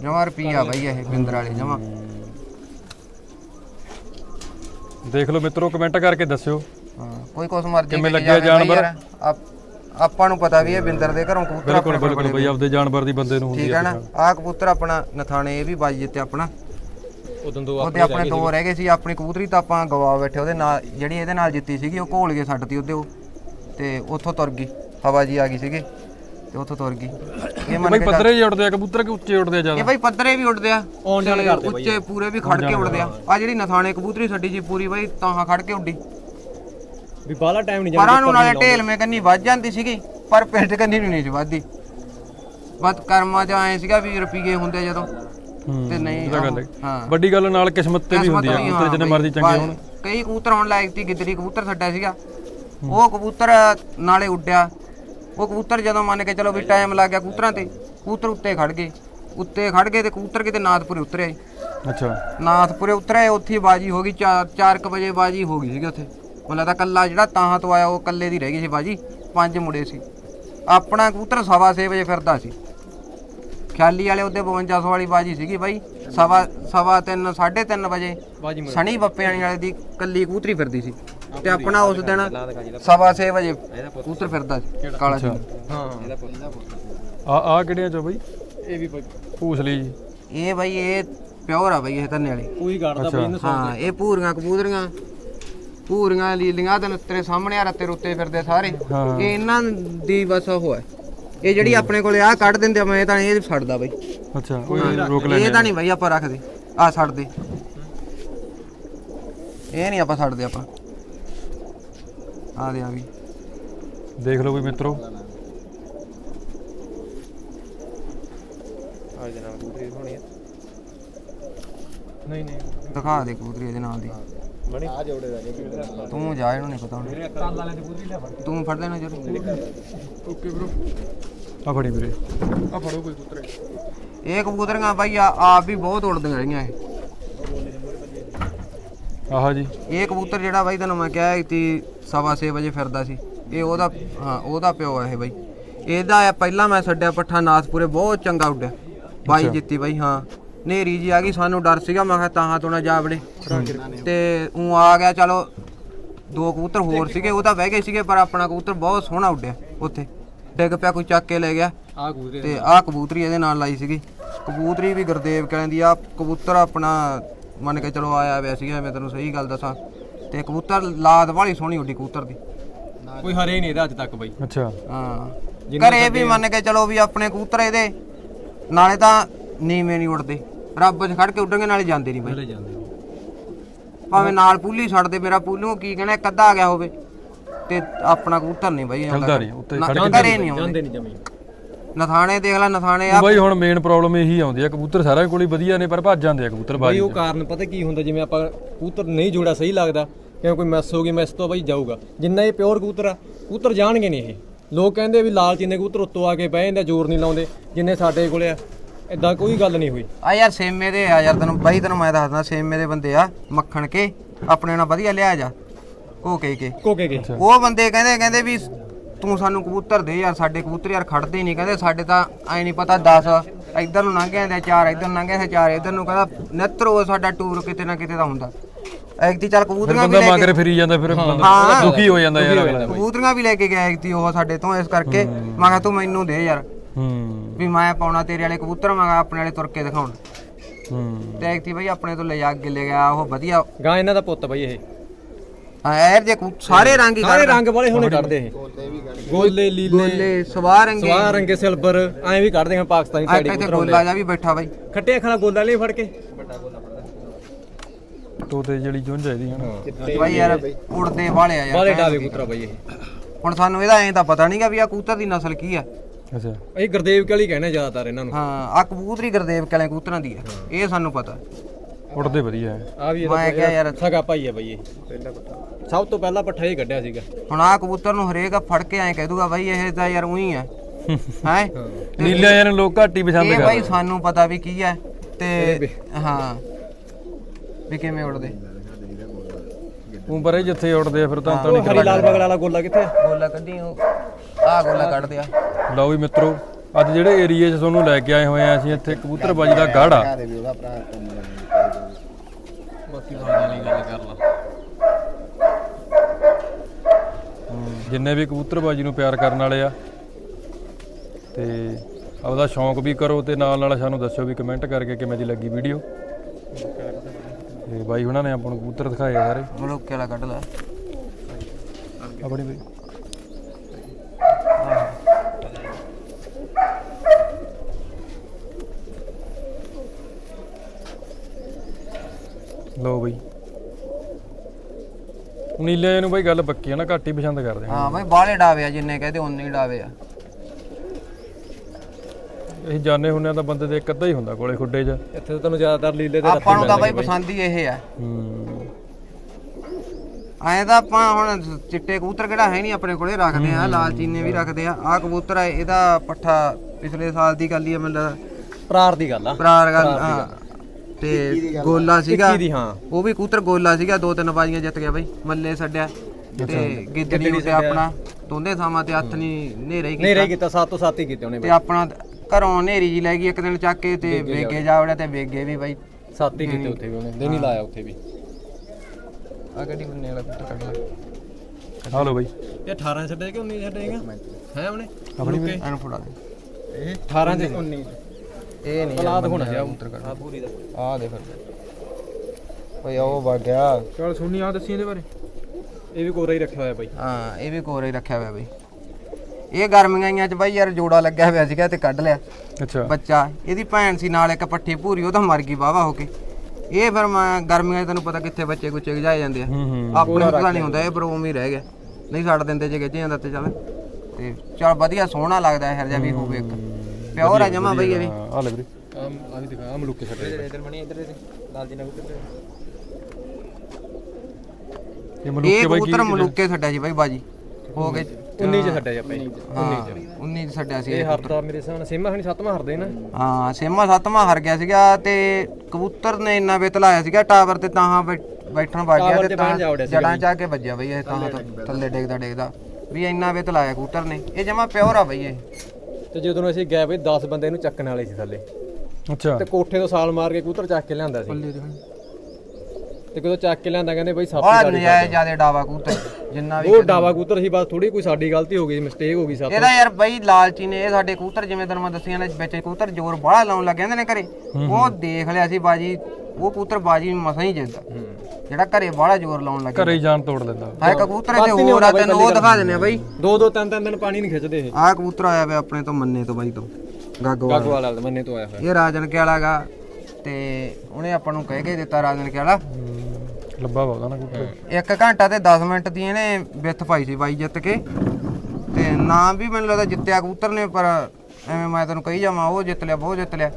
ਜਮਾ ਰੁਪਈਆ ਬਾਈ ਇਹ ਬਿੰਦਰ ਵਾਲੇ ਜਮਾ। ਦੇਖ ਲਓ ਮਿੱਤਰੋ ਕਮੈਂਟ ਕਰਕੇ ਦੱਸਿਓ। ਹਾਂ ਕੋਈ ਕੁਛ ਮਰਜ਼ੀ ਕਿਵੇਂ ਲੱਗਿਆ ਜਾਨਵਰ? ਆਪ- ਆਪਾਂ ਨੂੰ ਪਤਾ ਵੀ ਇਹ ਬਿੰਦਰ ਦੇ ਘਰੋਂ ਕਬੂਤਰ ਬਿਲਕੁਲ ਆਪਣੇ ਬਿਲਕੁਲ ਬਾਈ ਆਪਦੇ ਜਾਨਵਰ ਦੀ ਬੰਦੇ ਨੂੰ ਹੁੰਦੀ ਠੀਕ ਹੈ ਨਾ? ਆਹ ਕਬੂਤਰ ਆਪਣਾ ਨਥਾਣੇ ਇਹ ਵੀ ਬਾਜੀ ਜਿੱਤੇ ਆਪਣਾ। ਉਦੋਂ ਦੋ ਉਹਦੇ ਆਪਣੇ ਦੋ ਰਹਿ ਗਏ ਸੀ ਆਪਣੀ ਕਬੂਤਰੀ ਤਾਂ ਆਪਾਂ ਗਵਾ ਬੈਠੇ ਉਹਦੇ ਨਾਲ ਜਿਹੜੀ ਇਹਦੇ ਨਾਲ ਜਿੱਤੀ ਸੀਗੀ ਉਹ ਘੋਲ ਕੇ ਛੱਡਤੀ ਉਹਦੇ ਉਹ। ਤੇ ਉੱਥੋਂ ਤੁਰ ਗਈ ਹਵਾ ਜੀ ਆ ਗਈ ਸੀਗੀ ਤੇ ਉੱਥੋਂ ਤੁਰ ਗਈ। ਇਹ ਮੰਨ ਬਈ ਕੇ ਪੱਧਰੇ ਜਿਹੇ ਉੱਡਦੇ ਆ ਕਬੂਤਰ ਕਿ ਉੱਚੇ ਉੱਡਦੇ ਆ ਇਹ ਜ਼ਿਆਦਾ ਬਾਈ ਪੱਧਰੇ ਵੀ ਉੱਡਦੇ ਆ। ਆਉਣ ਜਾਣ ਤੇ ਕਰਦੇ ਬਾਈ। ਉੱਚੇ ਪੂਰੇ ਵੀ ਖੜ ਕੇ ਉੱਡਦੇ ਆ। ਆ ਜਿਹੜੀ ਨਥਾਣੇ ਕਬੂਤਰੀ ਛੱਡੀ ਸੀ ਪੂਰੀ ਬਾਈ ਤਾਹਾਂ ਖੜ ਕੇ ਉੱਡੀ। ਵੀ ਬਾਹਲਾ ਟਾਈਮ ਨਹੀਂ ਪਰਾਂ ਨੂੰ ਨਾਲੇ ਢੇਲਵੇਂ ਕੰਨੀ ਵੱਜ ਜਾਂਦੀ ਸੀਗੀ ਪਰ ਪਿੰਡ ਕੰਨੀ ਨੂੰ ਨਹੀਂ ਸੀ ਵੱਜਦੀ ਬਸ ਕਰਮਾਂ 'ਚ ਆਏ ਸੀਗਾ ਵੀ ਰੁਪਈਏ ਹੁੰਦੇ ਜਦੋਂ ਤੇ ਨਹੀਂ ਤਾਂ ਹੈ। ਵੱਡੀ ਗੱਲ ਨਾਲ ਕਿਸਮਤ ਤੇ ਵੀ ਹੁੰਦੀ ਆ ਕਬੂਤਰ ਜਿੰਨੇ ਮਰਜ਼ੀ ਚੰਗੇ ਹੋਣ। ਕਈ ਕਬੂਤਰ ਆਉਣ ਲਾਇਕ ਸੀ ਗਿੱਦੜੀ ਕਬੂਤਰ ਛੱਡਿਆ ਸੀਗਾ। ਉਹ ਕਬੂਤਰ ਨਾਲੇ ਉੱਡਿਆ। ਉਹ ਕਬੂਤਰ ਜਦੋਂ ਮੰਨ ਕੇ ਚਲੋ ਵੀ ਟਾਈਮ ਲੱਗ ਗਿਆ ਕਬੂਤਰਾਂ ਤੇ ਕਬੂਤਰ ਉੱਤੇ ਖੜ ਗਏ। ਉੱਤੇ ਖੜ ਗਏ ਤੇ ਕਬੂਤਰ ਕਿਤੇ ਨਾਥਪੁਰੇ ਉਤਰਿਆ। ਅੱਛਾ। ਨਾਥਪੁਰੇ ਉਤਰਿਆ ਉੱਥੇ ਬਾਜੀ ਹੋ ਗਈ 4 ਵਜੇ ਬਾਜੀ ਹੋ ਗਈ ਸੀਗੀ ਉੱਥੇ। ਮਤਲਬ ਤਾਂ ਕੱਲਾ ਜਿਹੜਾ ਤਾਹਾਂ ਤੋਂ ਆਇਆ ਉਹ ਕੱਲੇ ਦੀ ਰਹਿ ਗਈ ਸੀ ਬਾਜੀ। ਪੰਜ ਮੁੰਡੇ ਸੀ। ਆਪਣਾ ਕਬੂਤਰ ਸਵਾ ਛੇ ਵਜੇ ਫਿਰਦਾ ਸੀ। ਖਿਆਲੀ ਵਾਲੇ ਉਹਦੇ 5200 ਵਾਲੀ ਬਾਜੀ ਸੀਗੀ ਬਾਈ। ਸਵਾ ਸਵਾ 3 3:30 ਵਜੇ ਬਾਜੀ ਸਣੀ ਬੱਪਿਆਣੀ ਵਾਲੇ ਦੀ ਕੱਲੀ ਕਬੂਤਰੀ ਫਿਰਦੀ ਸੀ। ਤੇ ਆਪਣਾ ਉਸ ਦਿਨ ਸਵਾ ਛੇ ਵਜੇ ਕਬੂਤਰ ਫਿਰਦਾ ਸੀ ਕਾਲਾ ਜੀ। ਹਾਂ। ਆ ਆ ਕਿਹੜਿਆਂ ਚੋਂ ਬਈ? ਇਹ ਵੀ ਪੂਛਲੀ ਜੀ ਇਹ ਬਾਈ ਇਹ ਪਿਓਰ ਆ ਬਾਈ ਇਹ ਧੰਨੇ ਵਾਲੇ। ਕੋਈ ਗਾੜਦਾ ਬਈ ਇਹਨੂੰ ਹਾਂ ਇਹ ਪੂਰੀਆਂ ਕਬੂਤਰੀਆਂ। ਪੂਰੀਆਂ ਲੀਲੀਆਂ ਤੇ ਤੇਰੇ ਸਾਹਮਣੇ ਆ ਰੱਤੇ ਰੁੱਤੇ ਫਿਰਦੇ ਸਾਰੇ। ਹਾਂ। ਇਹ ਇਹਨਾਂ ਦੀ ਬਸ ਉਹ ਹੈ। ਇਹ ਜਿਹੜੀ ਆਪਣੇ ਕੋਲੇ ਆ ਕੱਢ ਦਿੰਦੇ ਆ ਮੈਂ ਤਾਂ ਇਹ ਛੱਡਦਾ ਬਾਈ। ਅੱਛਾ ਕੋਈ ਰੋਕ ਲੈਣੇ ਇਹ ਤਾਂ ਨਹੀਂ ਬਾਈ ਆਪਾਂ ਰੱਖਦੇ। ਆ ਛੱਡਦੇ ਇਹ ਨਹੀਂ ਆਪਾਂ ਛੱਡਦੇ ਆਪਾਂ। ਆ ਦੇ ਆ ਵੀ। ਦੇਖ ਲਓ ਵੀ ਮਿੱਤਰੋ। ਨਹੀਂ ਨਹੀਂ ਦਿਖਾ ਦੇ ਕਬੂਤਰੀ ਇਹਦੇ ਨਾਲ ਦੀ। ਆ ਜੋੜੇ ਦਾ ਤੂੰ ਜਾ ਇਹਨੂੰ ਨਹੀਂ ਪਤਾ ਹੁਣ। ਕੱਲ ਵਾਲੇ ਦੀ ਪੂਰੀ ਲੈ ਫੜ। ਤੂੰ ਫੜ ਲੈਣਾ ਜਰੂਰ। ਓਕੇ ਬ్రో ਆ ਫੜੀ ਵੀਰੇ। ਆ ਫੜੋ ਕੋਈ ਪੁੱਤਰ ਇਹ ਕਬੂਤਰੀਆਂ ਬਾਈ ਆ ਆਪ ਵੀ ਬਹੁਤ ਉੜਦੀਆਂ ਰਹੀਆਂ ਇਹ। ਆਹਾ ਜੀ। ਇਹ ਕਬੂਤਰ ਜਿਹੜਾ ਬਾਈ ਤੈਨੂੰ ਮੈਂ ਕਿਹਾ ਸੀ ਸਵਾ ਛੇ ਵਜੇ ਫਿਰਦਾ ਸੀ। ਇਹ ਉਹਦਾ ਹਾਂ ਉਹਦਾ ਪਿਓ ਆ ਇਹ ਬਾਈ। ਇਹਦਾ ਆ ਪਹਿਲਾਂ ਮੈਂ ਛੱਡਿਆ ਪੱਠਾ ਨਾਥਪੁਰੇ ਬਹੁਤ ਚੰਗਾ ਉੱਡਿਆ। ਬਾਈ ਜਿੱਤੀ ਬਾਈ ਹਾਂ। ਨੇਰੀ ਜੀ ਆ ਗਈ ਸਾਨੂੰ ਡਰ ਸੀਗਾ ਮੈਂ ਕਿਹਾ ਤਾਹਾਂ ਤੋਂ ਨਾ ਜਾ ਵੜੇ। ਤੇ ਉਹ ਆ ਗਿਆ ਚਲੋ ਦੋ ਕਬੂਤਰ ਹੋਰ ਸੀਗੇ ਉਹ ਤਾਂ ਬਹਿ ਗਏ ਸੀਗੇ ਪਰ ਆਪਣਾ ਕਬੂਤਰ ਬਹੁਤ ਸੋਹਣਾ ਉੱਡਿਆ ਉੱਥੇ। ਡਿੱਗ ਪਿਆ ਕੋਈ ਚੱਕ ਕੇ ਲੈ ਗਿਆ। ਆ ਗੂਦੇ ਤੇ ਆਹ ਕਬੂਤਰੀ ਇਹਦੇ ਨਾਲ ਲਾਈ ਸੀਗੀ। ਕਬੂਤਰੀ ਵੀ ਗੁਰਦੇਵ ਕਹਿੰਦੀ ਆ ਕਬੂਤਰ ਆਪਣਾ ਮੰਨ ਕੇ ਚਲੋ ਆਇਆ ਹੋਇਆ ਸੀਗਾ ਮੈਂ ਤੈਨੂੰ ਸਹੀ ਗੱਲ ਦੱਸਾਂ। ਤੇ ਕਬੂਤਰ ਲਾਦ ਵਾਲੀ ਸੋਹਣੀ ਉੱਡੀ ਕਬੂਤਰ ਦੀ। ਕੋਈ ਹਰੇ ਨਹੀਂ ਇਹਦਾ ਅੱਜ ਤੱਕ ਬਈ। ਅੱਛਾ। ਹਾਂ। ਘਰੇ ਵੀ ਮੰਨ ਕੇ ਚਲੋ ਵੀ ਆਪਣੇ ਕਬੂਤਰ ਇਹਦੇ ਨਾਲੇ ਤਾਂ ਨੀਵੇਂ ਨਹੀਂ ਉੱਡਦੇ। ਰੱਬ 'ਚ ਖੜ ਕੇ ਉੱਡਣਗੇ ਨਾਲੇ ਜਾਂਦੇ ਨਹੀਂ ਬਈ। ਜਾਂਦੇ ਭਾਵੇਂ ਨਾਲ ਪੂਲੀ ਛੱਡਦੇ ਮੇਰਾ ਪੂਲੀ ਕੀ ਕਹਿਣਾ ਇੱਕ ਅੱਧਾ ਆ ਗਿਆ ਹੋਵੇ। ਤੇ ਆਪਣਾ ਕਬੂਤਰ ਨਹੀਂ ਬਈ ਆਉਂਦਾ ਚੱਲਦਾ ਨਹੀਂ ਉੱਤੇ ਨਾ- ਖੜ ਕੇ ਘਰੇ ਨਹੀਂ ਆਉਂਦੇ। ਜਾਂਦੇ ਨਹੀਂ ਜਮੀ ਨਥਾਣੇ ਦੇਖ ਲੈ ਨਥਾਣੇ ਆ ਬਾਈ ਹੁਣ ਮੇਨ ਪ੍ਰੋਬਲਮ ਇਹੀ ਆਉਂਦੀ ਆ ਕਬੂਤਰ ਸਾਰਿਆਂ ਕੋਲ ਹੀ ਵਧੀਆ ਨੇ ਪਰ ਭੱਜ ਜਾਂਦੇ ਆ ਕਬੂਤਰ ਬਈ ਉਹ ਕਾਰਨ ਪਤਾ ਕੀ ਹੁੰਦਾ ਜਿਵੇਂ ਆਪਾਂ ਕਬੂਤਰ ਨਹੀਂ ਜੋੜਾ ਸਹੀ ਲੱਗਦਾ ਕਿਉਂ ਕੋਈ ਮੈਸ ਹੋ ਗਈ ਮੈਸ ਤੋਂ ਬਈ ਜਾਊਗਾ। ਜਿੰਨਾ ਇਹ ਪਿਓਰ ਕਬੂਤਰ ਆ ਕਬੂਤਰ ਜਾਣਗੇ ਨਹੀਂ ਇਹ। ਲੋਕ ਕਹਿੰਦੇ ਵੀ ਲਾਲ ਚੀਨੇ ਕਬੂਤਰ ਉੱਤੋਂ ਆ ਕੇ ਬਹਿ ਜਾਂਦੇ ਜ਼ੋਰ ਨਹੀਂ ਲਾਉਂਦੇ ਜਿੰਨੇ ਸਾਡੇ ਕੋਲੇ ਆ। ਇਦਾਂ ਕੋਈ ਗੱਲ ਨਹੀਂ ਹੋਈ। ਆ ਯਾਰ ਸੇਮੇ ਦੇ ਆ ਯਾਰ ਤੈਨੂੰ ਬਾਈ ਤੈਨੂੰ ਮੈਂ ਦੱਸਦਾ ਸੇਮੇ ਦੇ ਬੰਦੇ ਆ ਮੱਖਣ ਕੇ ਆਪਣੇ ਨਾਲ ਵਧੀਆ ਲਿਆ ਜਾ। ਕੋ ਕੇ। ਕੇ ਕੋਕੇ ਕੇ। ਉਹ ਬੰਦੇ ਕਹਿੰਦੇ ਕਹਿੰਦੇ ਵੀ ਤੂੰ ਸਾਨੂੰ ਕਬੂਤਰ ਦੇ ਯਾਰ ਸਾਡੇ ਕਬੂਤਰ ਯਾਰ ਖੜਦੇ ਨਹੀਂ ਕਹਿੰਦੇ ਸਾਡੇ ਤਾਂ ਐ ਨਹੀਂ ਪਤਾ 10 ਇੱਧਰ ਨੂੰ ਲੰਘ ਜਾਂਦੇ ਚਾਰ ਇੱਧਰ ਨੂੰ ਲੰਘ ਜਾਂਦੇ ਚਾਰ ਇੱਧਰ ਨੂੰ ਕਹਿੰਦਾ ਨਿੱਤ ਰੋਜ਼ ਸਾਡਾ ਟੂਰ ਕਿਤੇ ਨਾ ਕਿਤੇ ਦਾ ਹੁੰਦਾ। ਐਕਤੀ ਚੱਲ ਫਿਰ ਕਬੂਤਰੀਆਂ ਵੀ ਲੈ ਮਗਰ ਕੇ ਫਿਰੀ ਜਾਂਦਾ ਫਿਰ। ਦੁਖੀ ਹੋ ਜਾਂਦਾ ਯਾਰ। ਕਬੂਤਰੀਆਂ ਵੀ ਲੈ ਕੇ ਗਿਆ ਐਕਤੀ ਉਹ ਸਾਡੇ ਤੋਂ ਇਸ ਕਰਕੇ ਮੈਂ ਕਿਹਾ ਤੂੰ ਮੈਨੂੰ ਦੇ ਯਾਰ। ਹੂੰ। ਵੀ ਮੈਂ ਪਾਉਣਾ ਤੇਰੇ ਵਾਲੇ ਕਬੂਤਰ ਮੈਂ ਕਿਹਾ ਆਪਣੇ ਵਾਲੇ ਤੁਰ ਕੇ ਦਿਖਾਉਣ। ਹੂੰ। ਤੇ ਐਕਤੀ ਬਈ ਆਪਣੇ ਤੋਂ ਲੈ ਜਾ ਕੇ ਲੈ ਗਿਆ ਉਹ ਵਧੀਆ। ਗਾਂ ਇਹਨਾਂ ਦਾ ਪੁੱਤ ਬਈ ਇਹ। ਐਰ ਜੇ ਕਬੂ- ਸਾਰੇ ਰੰਗ ਹੀ ਸਾਰੇ ਕੱਢਦਾ। ਰੰਗ ਵਾਲੇ ਹੁਣੇ ਕੱਢਦੇ ਇਹ। ਗੋਲੇ ਲੀਲੇ। ਗੋਲੇ ਸਵਾਰ ਰੰਗੇ। ਸਵਾਹ ਰੰਗੇ ਸਿਲਵਰ ਐਂ ਵੀ ਕੱਢਦੇ ਹਾਂ ਪਾਕਿਸਤਾਨੀ ਆ ਸਾਈਡ ਇੱਥੇ ਗੋਲਾ ਜਾ ਵੀ ਬੈਠਾ ਬਾਈ। ਖੱਟੇ ਖਾਣਾ ਗੋਲਾ ਲਈ ਫੜ ਕੇ। ਤੋਤੇ ਜਿਹੜੀ ਜੁੰਝ ਹੈ ਇਹਦੀ ਹਨਾ ਬਾਈ ਯਾਰ ਉੜਦੇ ਵਾਲੇ ਆ ਬਾਲੇ ਯਾਰ ਡਾਵੇ ਕਬੂਤਰ ਬਈ ਇਹ। ਹੁਣ ਸਾਨੂੰ ਇਹਦਾ ਐਂ ਤਾਂ ਪਤਾ ਨਹੀਂਗਾ ਵੀ ਆ ਕਬੂਤਰ ਦੀ ਨਸਲ ਕੀ ਆ। ਅੱਛਾ। ਅਸੀਂ ਗੁਰਦੇਵ ਕਾਲੀ ਕਹਿੰਦੇ ਜ਼ਿਆਦਾਤਰ ਇਹਨਾਂ ਨੂੰ। ਹਾਂ ਆ ਕਬੂਤਰੀ ਗੁਰਦੇਵ ਕਲੇ ਕਬੂਤਰਾਂ ਦੀ ਆ ਇਹ ਸਾਨੂੰ ਪਤਾ ਉੱਡਦੇ ਵਧੀਆ ਹੈ। ਆ ਵੀ ਮੈਂ ਕਿਹਾ ਯਾਰ ਸਗਾ ਭਾਈ ਹੈ ਬਈ ਇਹ। ਪਹਿਲਾ ਪੱਠਾ ਸਭ ਤੋਂ ਪਹਿਲਾ ਪੱਠਾ ਹੀ ਕੱਢਿਆ ਸੀਗਾ। ਹੁਣ ਆ ਕਬੂਤਰ ਨੂੰ ਹਰੇਕ ਫੜ ਕੇ ਐਂ ਕਹਿ ਦੂਗਾ ਬਾਈ ਇਹ ਤਾਂ ਯਾਰ ਉਹੀ ਆ ਹੈ? ਨੀਲਿਆਂ ਯਾਰ ਲੋਕ ਘੱਟ ਹੀ ਪਸੰਦ ਇਹ ਬਾਈ ਕਰਦੇ। ਸਾਨੂੰ ਪਤਾ ਵੀ ਕੀ ਆ ਤੇ ਹਾਂ ਵੀ ਕਿਵੇਂ ਉੜਦੇ ਉਹ ਪਰੇ ਜਿੱਥੇ ਉੱਡਦੇ ਆ ਫਿਰ ਤਾਂ ਤਾਂ ਉਹ ਹਰੀ ਲਾਲ ਬਗਲ ਵਾਲਾ ਗੋਲਾ ਕਿੱਥੇ? ਗੋਲਾ ਕੱਢੀ ਉਹ। ਆ ਗੋਲਾ ਕੱਢਦੇ ਆ। ਲਓ ਵੀ ਮਿੱਤਰੋ ਅੱਜ ਜਿਹੜੇ ਏਰੀਏ 'ਚ ਤੁਹਾਨੂੰ ਲੈ ਕੇ ਆਏ ਹੋਏ ਆ ਅਸੀਂ ਇੱਥੇ ਕਬੂਤਰਬਾਜੀ ਦਾ ਗਾੜਾ। ਬਾਕੀ ਬਾਣੀ ਵਾਲੀ ਗੱਲ ਕਰ ਲਾ। ਜਿੰਨੇ ਵੀ ਕਬੂਤਰਬਾਜੀ ਨੂੰ ਪਿਆਰ ਕਰਨ ਵਾਲੇ ਆ ਤੇ ਆਪਦਾ ਸ਼ੌਂਕ ਵੀ ਕਰੋ ਤੇ ਨਾਲ ਨਾਲ ਸਾਨੂੰ ਦੱਸਿਓ ਵੀ ਕਮੈਂਟ ਕਰਕੇ ਕਿਵੇਂ ਦੀ ਲੱਗੀ ਵੀਡੀਓ ਤੇ ਬਾਈ ਉਹਨਾਂ ਨੇ ਆਪਾਂ ਨੂੰ ਕਬੂਤਰ ਦਿਖਾਏ ਆ ਸਾਰੇ। ਮਲੂਕੇ ਵਾਲਾ ਕੱਢ ਲੈ। ਆਪਣੀ ਬਾਈ। ਲੋ ਬਈ। ਨੀਲੇ ਨੂੰ ਬਾਈ ਗੱਲ ਪੱਕੀ ਆ ਨਾ ਘੱਟ ਹੀ ਪਸੰਦ ਕਰਦੇ ਆ। ਹਾਂ ਬਈ ਬਾਹਲੇ ਡਾਵੇ ਆ ਜਿੰਨੇ ਕਹਦੇ ਉਨੇ ਹੀ ਡਾਵੇ ਆ। ਅਸੀਂ ਜਾਣੇ ਹੁੰਨੇ ਆ ਤਾਂ ਬੰਦੇ ਦੇ ਇੱਕ ਅੱਧਾ ਹੀ ਹੁੰਦਾ ਕੋਲੇ ਖੁੱਡੇ 'ਚ। ਇੱਥੇ ਤਾਂ ਤੁਹਾਨੂੰ ਜ਼ਿਆਦਾਤਰ ਲੀਲੇ ਤੇ ਆਪਾਂ ਨੂੰ ਤਾਂ ਬਈ ਪਸੰਦ ਹੀ ਇਹ ਆ। ਹੂੰ। ਐਂ ਤਾਂ ਆਪਾਂ ਹੁਣ ਚਿੱਟੇ ਕਬੂਤਰ ਕਿਹੜਾ ਹੈ ਨਹੀਂ ਆਪਣੇ ਕੋਲੇ ਰੱਖਦੇ ਆ ਲਾਲ ਚੀਨੇ ਵੀ ਰੱਖਦੇ ਆ। ਆ ਕਬੂਤਰ ਹੈ ਇਹਦਾ ਪੱਠਾ ਪਿਛਲੇ ਸਾਲ ਦੀ ਗੱਲ ਹੀ ਆ ਮੈਨੂੰ ਲੱਗਦਾ ਪ੍ਰਾਰ ਦੀ ਗੱਲ ਆ। ਪ੍ਰਾਰ ਗੱਲ ਹਾਂ। ਤੇ ਗੋਲਾ ਸੀਗਾ। ਦੀ ਹਾਂ। ਉਹ ਵੀ ਕਬੂਤਰ ਗੋਲਾ ਸੀਗਾ ਦੋ ਤਿੰਨ ਬਾਜ਼ੀਆਂ ਜਿੱਤ ਗਿਆ ਬਈ ਮੱਲੇ ਛੱਡਿਆ ਤੇ ਗਿੱਦੜੀ ਉੱਤੇ ਆਪਣਾ ਦੋਨੇ ਥਾਵਾਂ ਤੇ ਹੱਥ ਨਹੀਂ ਨੇਰਾ ਹੀ ਨਹੀਂ ਕੀਤਾ। ਰਹੀ ਕੀਤਾ 7 ਤੋਂ 7 ਹੀ ਕੀਤੇ ਉਹਨੇ ਤੇ ਆਪਣਾ ਘਰੋਂ ਨੇਰੀ ਜੀ ਲੈ ਗਈ ਇੱਕ ਦਿਨ ਚੱਕ ਕੇ ਤੇ ਵੇਗੇ ਜਾ ਵੜਿਆ ਤੇ ਵੇਗੇ ਵੀ ਬਾਈ। 7 ਹੀ ਕੀਤੇ ਉੱਥੇ ਵੀ ਉਹਨੇ ਦਿਨ ਹੀ ਲਾਇਆ ਉੱਥੇ ਵੀ। ਆ ਗੱਡੀ ਬੰਨੇ ਵਾਲਾ ਕਬੂਤਰ ਕੱਢ ਲੈ। ਹਾਲੋ ਬਾਈ। ਇਹ 18 ਛੱਡੇ ਕਿ 19 ਛੱਡੇਗਾ ਹੈ ਉਹਨੇ? ਆਪਣੀ ਵੀ। ਇਹਨੂੰ ਫੜਾ ਦੇ। ਇਹ 18 ਚ 19 ਇਹ ਨਹੀਂ ਦਿਖਾਉਣਾ ਜਿਆ ਕਬੂਤਰ ਕੱਢ ਆ ਪੂਰੀ ਦਾ। ਆ ਦੇ ਫਿਰ ਓਏ ਉਹ ਵਗ ਗਿਆ ਚਲ ਸੁਣੀ ਆ ਦੱਸੀ ਇਹਦੇ ਬਾਰੇ। ਇਹ ਵੀ ਕੋਰਾ ਹੀ ਰੱਖਿਆ ਹੋਇਆ ਬਾਈ। ਹਾਂ ਇਹ ਵੀ ਕੋਰੇ ਰੱਖਿਆ ਹੋਇਆ ਬਈ। ਇਹ ਗਰਮੀਆਂ ਆਈਆਂ ਚ ਬਾਈ ਯਾਰ ਜੋੜਾ ਲੱਗਿਆ ਹੋਇਆ ਸੀਗਾ ਤੇ ਕੱਢ ਲਿਆ। ਅੱਛਾ। ਬੱਚਾ ਇਹਦੀ ਭੈਣ ਸੀ ਨਾਲ ਇੱਕ ਪੱਠੀ ਭੂਰੀ ਉਹ ਤਾਂ ਮਰ ਗਈ ਵਾਵਾ ਹੋ ਕੇ। ਇਹ ਫਿਰ ਮੈਂ ਗਰਮੀਆਂ 'ਚ ਤੈਨੂੰ ਪਤਾ ਕਿੱਥੇ ਬੱਚੇ ਕੁੱਚੇ ਗਜਾਏ ਜਾਂਦੇ ਆ। ਹੂੰ ਹੂੰ। ਆਪਣੇ ਪਤਾ ਨਹੀਂ ਹੁੰਦਾ ਇਹ ਬਰੋਮ ਹੀ ਰਹਿ ਗਿਆ। ਨਹੀਂ ਛੱਡ ਦਿੰਦੇ ਜੇ ਗਿੱਜ ਜਾਂਦਾ ਤੇ ਚੱਲ। ਤੇ ਚੱਲ ਵਧੀਆ ਸੋਹਣਾ ਲੱਗਦਾ ਇਹ ਜਿਹਾ ਵੀ ਹੋਵੇ ਇੱਕ। ਪਿਓਰ ਆ ਜਮਾ ਬਈ ਇਹ ਵੀ। ਹਾਂ, ਹਾਲੇ ਵੀਰੇ। ਆ ਆ ਵੀ ਦਿਖਾ ਆ ਮਲੁੱਕੇ ਛੱਡੇ ਇਧਰ ਬਣੀ ਇਧਰ ਲਾਲ ਜੀ ਨਾਲ ਇਹ ਇਹ ਮਲੂਕੇ ਬਾਈ ਕੀ ਕਬੂਤਰ ਮਲੂਕੇ ਛੱਡਿਆ ਸੀ ਬਾਈ ਬਾਜੀ। ਹੋ ਗਏ। 19 ਚ ਛੱਡਿਆ ਆਪਾਂ 19 ਹਾਂ 19 ਛੱਡਿਆ ਸੀ ਇਹ ਇਹ। ਹਰਦਾ ਮੇਰੇ ਹਿਸਾਬ ਨਾਲ ਸੇਮਾ ਖਣੀ ਸੱਤਵਾਂ ਹਰਦੇ ਨਾ। ਹਾਂ ਸੇਮਾ ਸੱਤਵਾਂ ਹਰ ਗਿਆ ਸੀਗਾ ਤੇ ਕਬੂਤਰ ਨੇ ਇੰਨਾ ਵੇਤ ਲਾਇਆ ਸੀਗਾ ਟਾਵਰ ਤੇ ਤਾਂ ਬੈਠਣ ਵੱਜਿਆ ਟਾਵਰ ਤੇ ਤੇ ਜਾ ਜੜਾਂ ਚਾ ਕੇ ਵੱਜਿਆ ਬਈ ਇਹ ਤਾਂ ਤੋਂ ਥੱਲੇ ਡੇਗਦਾ ਡੇਗਦਾ। ਵੀ ਇੰਨਾ ਵੇਤ ਲਾਇਆ ਕਬੂਤਰ ਨੇ। ਇਹ ਜਮਾ ਪਿਓਰ ਆ ਬਈ ਇਹ। ਤੇ ਜਦੋਂ ਅਸੀਂ ਗਏ ਬਈ 10 ਬੰਦੇ ਇਹਨੂੰ ਚੱਕਣ ਵਾਲੇ ਸੀ ਥੱਲੇ। ਅੱਛਾ। ਤੇ ਕੋਠੇ ਤੋਂ ਸਾਲ ਮਾਰ ਕੇ ਕਬੂਤਰ ਚੱਕ ਕੇ ਲਿਆਂਦਾ ਸੀ। ਤੇ ਜਦੋਂ ਚੱਕ ਕੇ ਲਿਆਂਦਾ ਕਹਿੰਦੇ ਬਈ ਸੱਪ ਬੜਾ ਨਜਾਇਜ਼ ਜਿਆਦੇ ਡਾਵਾ ਕਬੂਤਰ ਜਿੰਨਾ ਵੀ ਉਹ ਡਾਵਾ ਕਬੂਤਰ ਸੀ ਬਸ ਥੋੜੀ ਕੋਈ ਸਾਡੀ ਗਲਤੀ ਹੋ ਗਈ ਮਿਸਟੇਕ ਹੋ ਗਈ ਸੱਪ ਇਹਦਾ ਯਾਰ ਬਈ ਲਾਲਚੀ ਨੇ ਇਹ ਸਾਡੇ ਕਬੂਤਰ ਜਿਵੇਂ ਤੈਨੂੰ ਮੈਂ ਦੱਸਿਆ ਨਾ ਵਿੱਚ ਕਬੂਤਰ ਜ਼ੋਰ ਬੜਾ ਲਾਉਣ ਲੱਗ ਜਾਂਦੇ ਨੇ ਘਰੇ। ਉਹ ਦੇਖ ਲਿਆ ਸੀ ਬਾਜੀ ਉਹ ਕਬੂਤਰ ਬਾਜੀ ਮਸਾਂ ਹੀ ਜਿੱਤਦਾ ਜਿਹੜਾ ਘਰੇ ਬੜਾ ਜ਼ੋਰ ਲਾਉਣ ਲੱਗ ਘਰੇ ਜਾਨ ਤੋੜ ਲੈਂਦਾ। ਹੈ ਕਬੂਤਰ ਇਹਦੇ ਹੋਰ ਆ ਤੈਨੂੰ ਉਹ ਦਿਖਾ ਦਿੰਨੇ ਆ ਬਈ। ਦੋ ਦੋ ਤਿੰਨ ਤਿੰਨ ਦਿਨ ਪਾਣੀ ਨਹੀਂ ਖਿੱਚਦੇ ਇਹ। ਆਹ ਕਬੂਤਰ ਆਇਆ ਵੇ ਆਪਣੇ ਤੋਂ ਮੰਨੇ ਤੋਂ ਬਾਈ ਤੋਂ। ਗਾਗਵਾਲ। ਵਾਲਾ ਮੰਨੇ ਤੋਂ ਆਇਆ ਹੋਇਆ। ਇਹ ਰਾਜਨ ਕੇ ਵਾਲਾ ਗਾ। ਤੇ ਉਹਨੇ ਆਪਾਂ ਨੂੰ ਕਹਿ ਕੇ ਦਿੱਤਾ ਰਾਜਨ ਕੇ ਵਾਲਾ ਲੱਭਾ ਬਹੁਤਾ ਨਾ ਕਬੂਤਰ ਇੱਕ ਘੰਟਾ ਤੇ 10 ਮਿੰਟ ਦੀ ਇਹਨੇ ਵਿੱਥ ਪਾਈ ਸੀ ਬਾਈ ਜਿੱਤ ਕੇ। ਤੇ ਨਾਮ ਵੀ ਮੈਨੂੰ ਲੱਗਦਾ ਜਿੱਤਿਆ ਕਬੂਤਰ ਨੇ ਪਰ ਐਵੇਂ ਮੈਂ ਤੈਨੂੰ ਕਹੀ ਜਾਵਾਂ ਉਹ ਜਿੱਤ ਲਿਆ ਬਹੁਤ ਜਿੱਤ ਲਿਆ।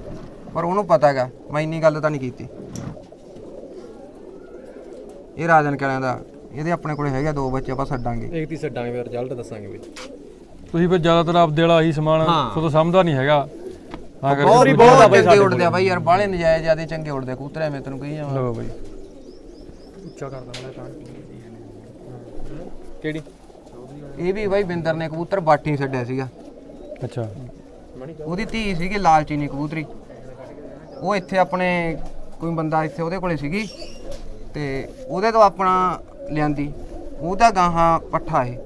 ਪਰ ਉਹਨੂੰ ਪਤਾ ਹੈਗਾ ਮੈਂ ਇੰਨੀ ਗੱਲ ਤਾਂ ਨਹੀਂ ਕੀਤੀ। ਇਹ ਰਾਜਨ ਕੇ ਵਾਲਿਆਂ ਦਾ ਇਹਦੇ ਆਪਣੇ ਕੋਲੇ ਹੈਗੇ ਦੋ ਬੱਚੇ ਆਪਾਂ ਛੱਡਾਂਗੇ ਇੱਕ ਤੀ ਛੱਡਾਂਗੇ ਫਿਰ ਰਿਜ਼ਲਟ ਦੱਸਾਂਗੇ ਬਈ ਤੁਸੀਂ ਫਿਰ ਜ਼ਿਆਦਾਤਰ ਆਪਦੇ ਵਾਲਾ ਹੀ ਸਮਾਨ ਤੁਹਾਨੂੰ ਸਮਝਦਾ ਨਹੀਂ ਹੈਗਾ। ਹਾਂ ਕਰ ਬਹੁਤ ਬਹੁਤ ਚੰਗੇ ਉੜਦੇ ਆ ਬਾਈ ਯਾਰ ਬਾਹਲੇ ਨਜਾਇਜ਼ ਜਿਆਦੇ ਚੰਗੇ ਉੜਦੇ ਆ ਕਬੂਤਰ ਐਵੇਂ ਤੈਨੂੰ ਕਹੀ ਜਾਵਾਂ। ਲਓ ਬਾਈ। ਕਿਹੜੀ? ਇਹ ਵੀ ਬਾਈ ਬਿੰਦਰ ਨੇ ਕਬੂਤਰ ਬਾਟੀ ਛੱਡਿਆ ਸੀਗਾ। ਅੱਛਾ। ਉਹਦੀ ਧੀ ਸੀਗੀ ਲਾਲਚੀਨੀ ਕਬੂਤਰੀ। ਉਹ ਇੱਥੇ ਆਪਣੇ ਕੋਈ ਬੰਦਾ ਇੱਥੇ ਉਹਦੇ ਕੋਲੇ ਸੀਗੀ ਤੇ ਉਹਦੇ ਤੋਂ ਆਪਣਾ ਲਿਆਂਦੀ। ਉਹਦਾ ਗਾਹਾਂ ਪੱਠਾ ਇਹ।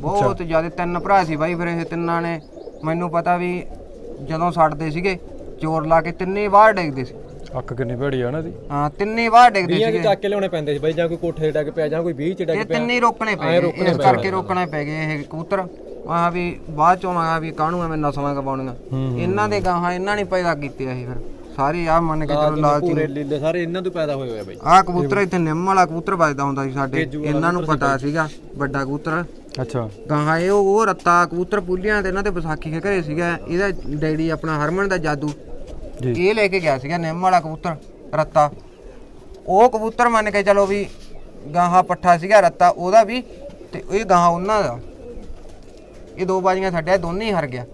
ਬਹੁਤ ਜ਼ਿਆਦਾ ਤਿੰਨ ਭਰਾ ਸੀ ਬਾਈ ਫਿਰ ਇਹ ਤਿੰਨਾਂ ਨੇ। ਮੈਨੂੰ ਪਤਾ ਵੀ ਜਦੋਂ ਛੱਡਦੇ ਸੀਗੇ ਜ਼ੋਰ ਲਾ ਕੇ ਤਿੰਨੇ ਬਾਹਰ ਡੇਗਦੇ ਸੀ। ਅੱਖ ਕਿੰਨੀ ਭੈੜੀ ਆ ਨਾ ਦੀ। ਹਾਂ ਤਿੰਨੇ ਬਾਹਰ ਡੇਗਦੇ ਸੀਗੇ। ਚ ਚੱਕ ਕੇ ਲਿਆਉਣੇ ਪੈਂਦੇ ਸੀ ਬਈ ਜਾਂ ਕੋਈ ਕੋਠੇ ਡੱਗ ਪਿਆ ਜਾਂ ਕੋਈ 20 ਚ ਡੱਗ ਇਹ ਪਿਆ। ਤਿੰਨੇ ਰੋਕਣੇ ਪੈ ਗਏ ਇਸ ਕਰਕੇ ਰੋਕਣੇ ਪੈ ਗਏ ਇਹ ਕਬੂਤਰ। ਆਹ ਵੀ ਬਾਅਦ ਚੋਂ ਆ ਵੀ ਕਾਹਨੂੰ ਐਵੇਂ ਨਸਲਾਂ ਕਬਾਉਣੀਆਂ। ਇਹਨਾਂ ਦੇ ਗਾਹਾਂ ਇਹਨਾਂ ਨੇ ਪੈਦਾ ਕੀਤੇ ਆ ਇਹ ਫਿਰ। ਸਾਰੇ ਆ ਮੰਨ ਕੇ ਚਲੋ ਲਾਲਚੀ ਪੂਰੇ ਲੀਲੇ ਸਾਰੇ ਇਹਨਾਂ ਤੋਂ ਪੈਦਾ ਹੋਏ ਹੋਏ ਆ ਬਈ। ਆਹ ਕਬੂਤਰ ਇੱਥੇ ਨਿੰਮ ਵਾਲਾ ਕਬੂਤਰ ਵੱਜਦਾ ਹੁੰਦਾ ਸੀ ਸਾਡੇ ਇਹਨਾਂ ਨੂੰ ਪਤਾ ਸੀਗਾ ਵੱਡਾ ਕਬੂਤਰ। ਅੱਛਾ। ਗਾਹਾਂ ਇਹ ਉਹ ਉਹ ਰੱਤਾ ਕਬੂਤਰ ਪੁੱਲੀਆਂ ਤੇ ਇਹਨਾਂ ਤੇ ਵਿਸਾਖੀ ਕੇ ਘਰੇ ਸੀਗਾ। ਇਹਦਾ ਡੈਡੀ ਆਪਣਾ ਹਰਮਨ ਦਾ ਜਾਦੂ। ਜੀ। ਇਹ ਲੈ ਕੇ ਗਿਆ ਸੀਗਾ ਨਿੰਮ ਵਾਲਾ ਕਬੂਤਰ ਰੱਤਾ। ਉਹ ਕਬੂਤਰ ਮੰਨ ਕੇ ਚਲੋ ਵੀ ਗਾਹਾਂ ਪੱਠਾ ਸੀਗਾ ਰੱਤਾ ਉਹਦਾ ਵੀ ਤੇ ਇਹ ਗਾਹਾਂ ਉਹਨਾਂ ਦਾ। ਇਹ ਦੋ ਬਾਜੀਆਂ ਛੱਡਿਆ ਦੋਨੇ ਹੀ ਹਰ ਗਿਆ।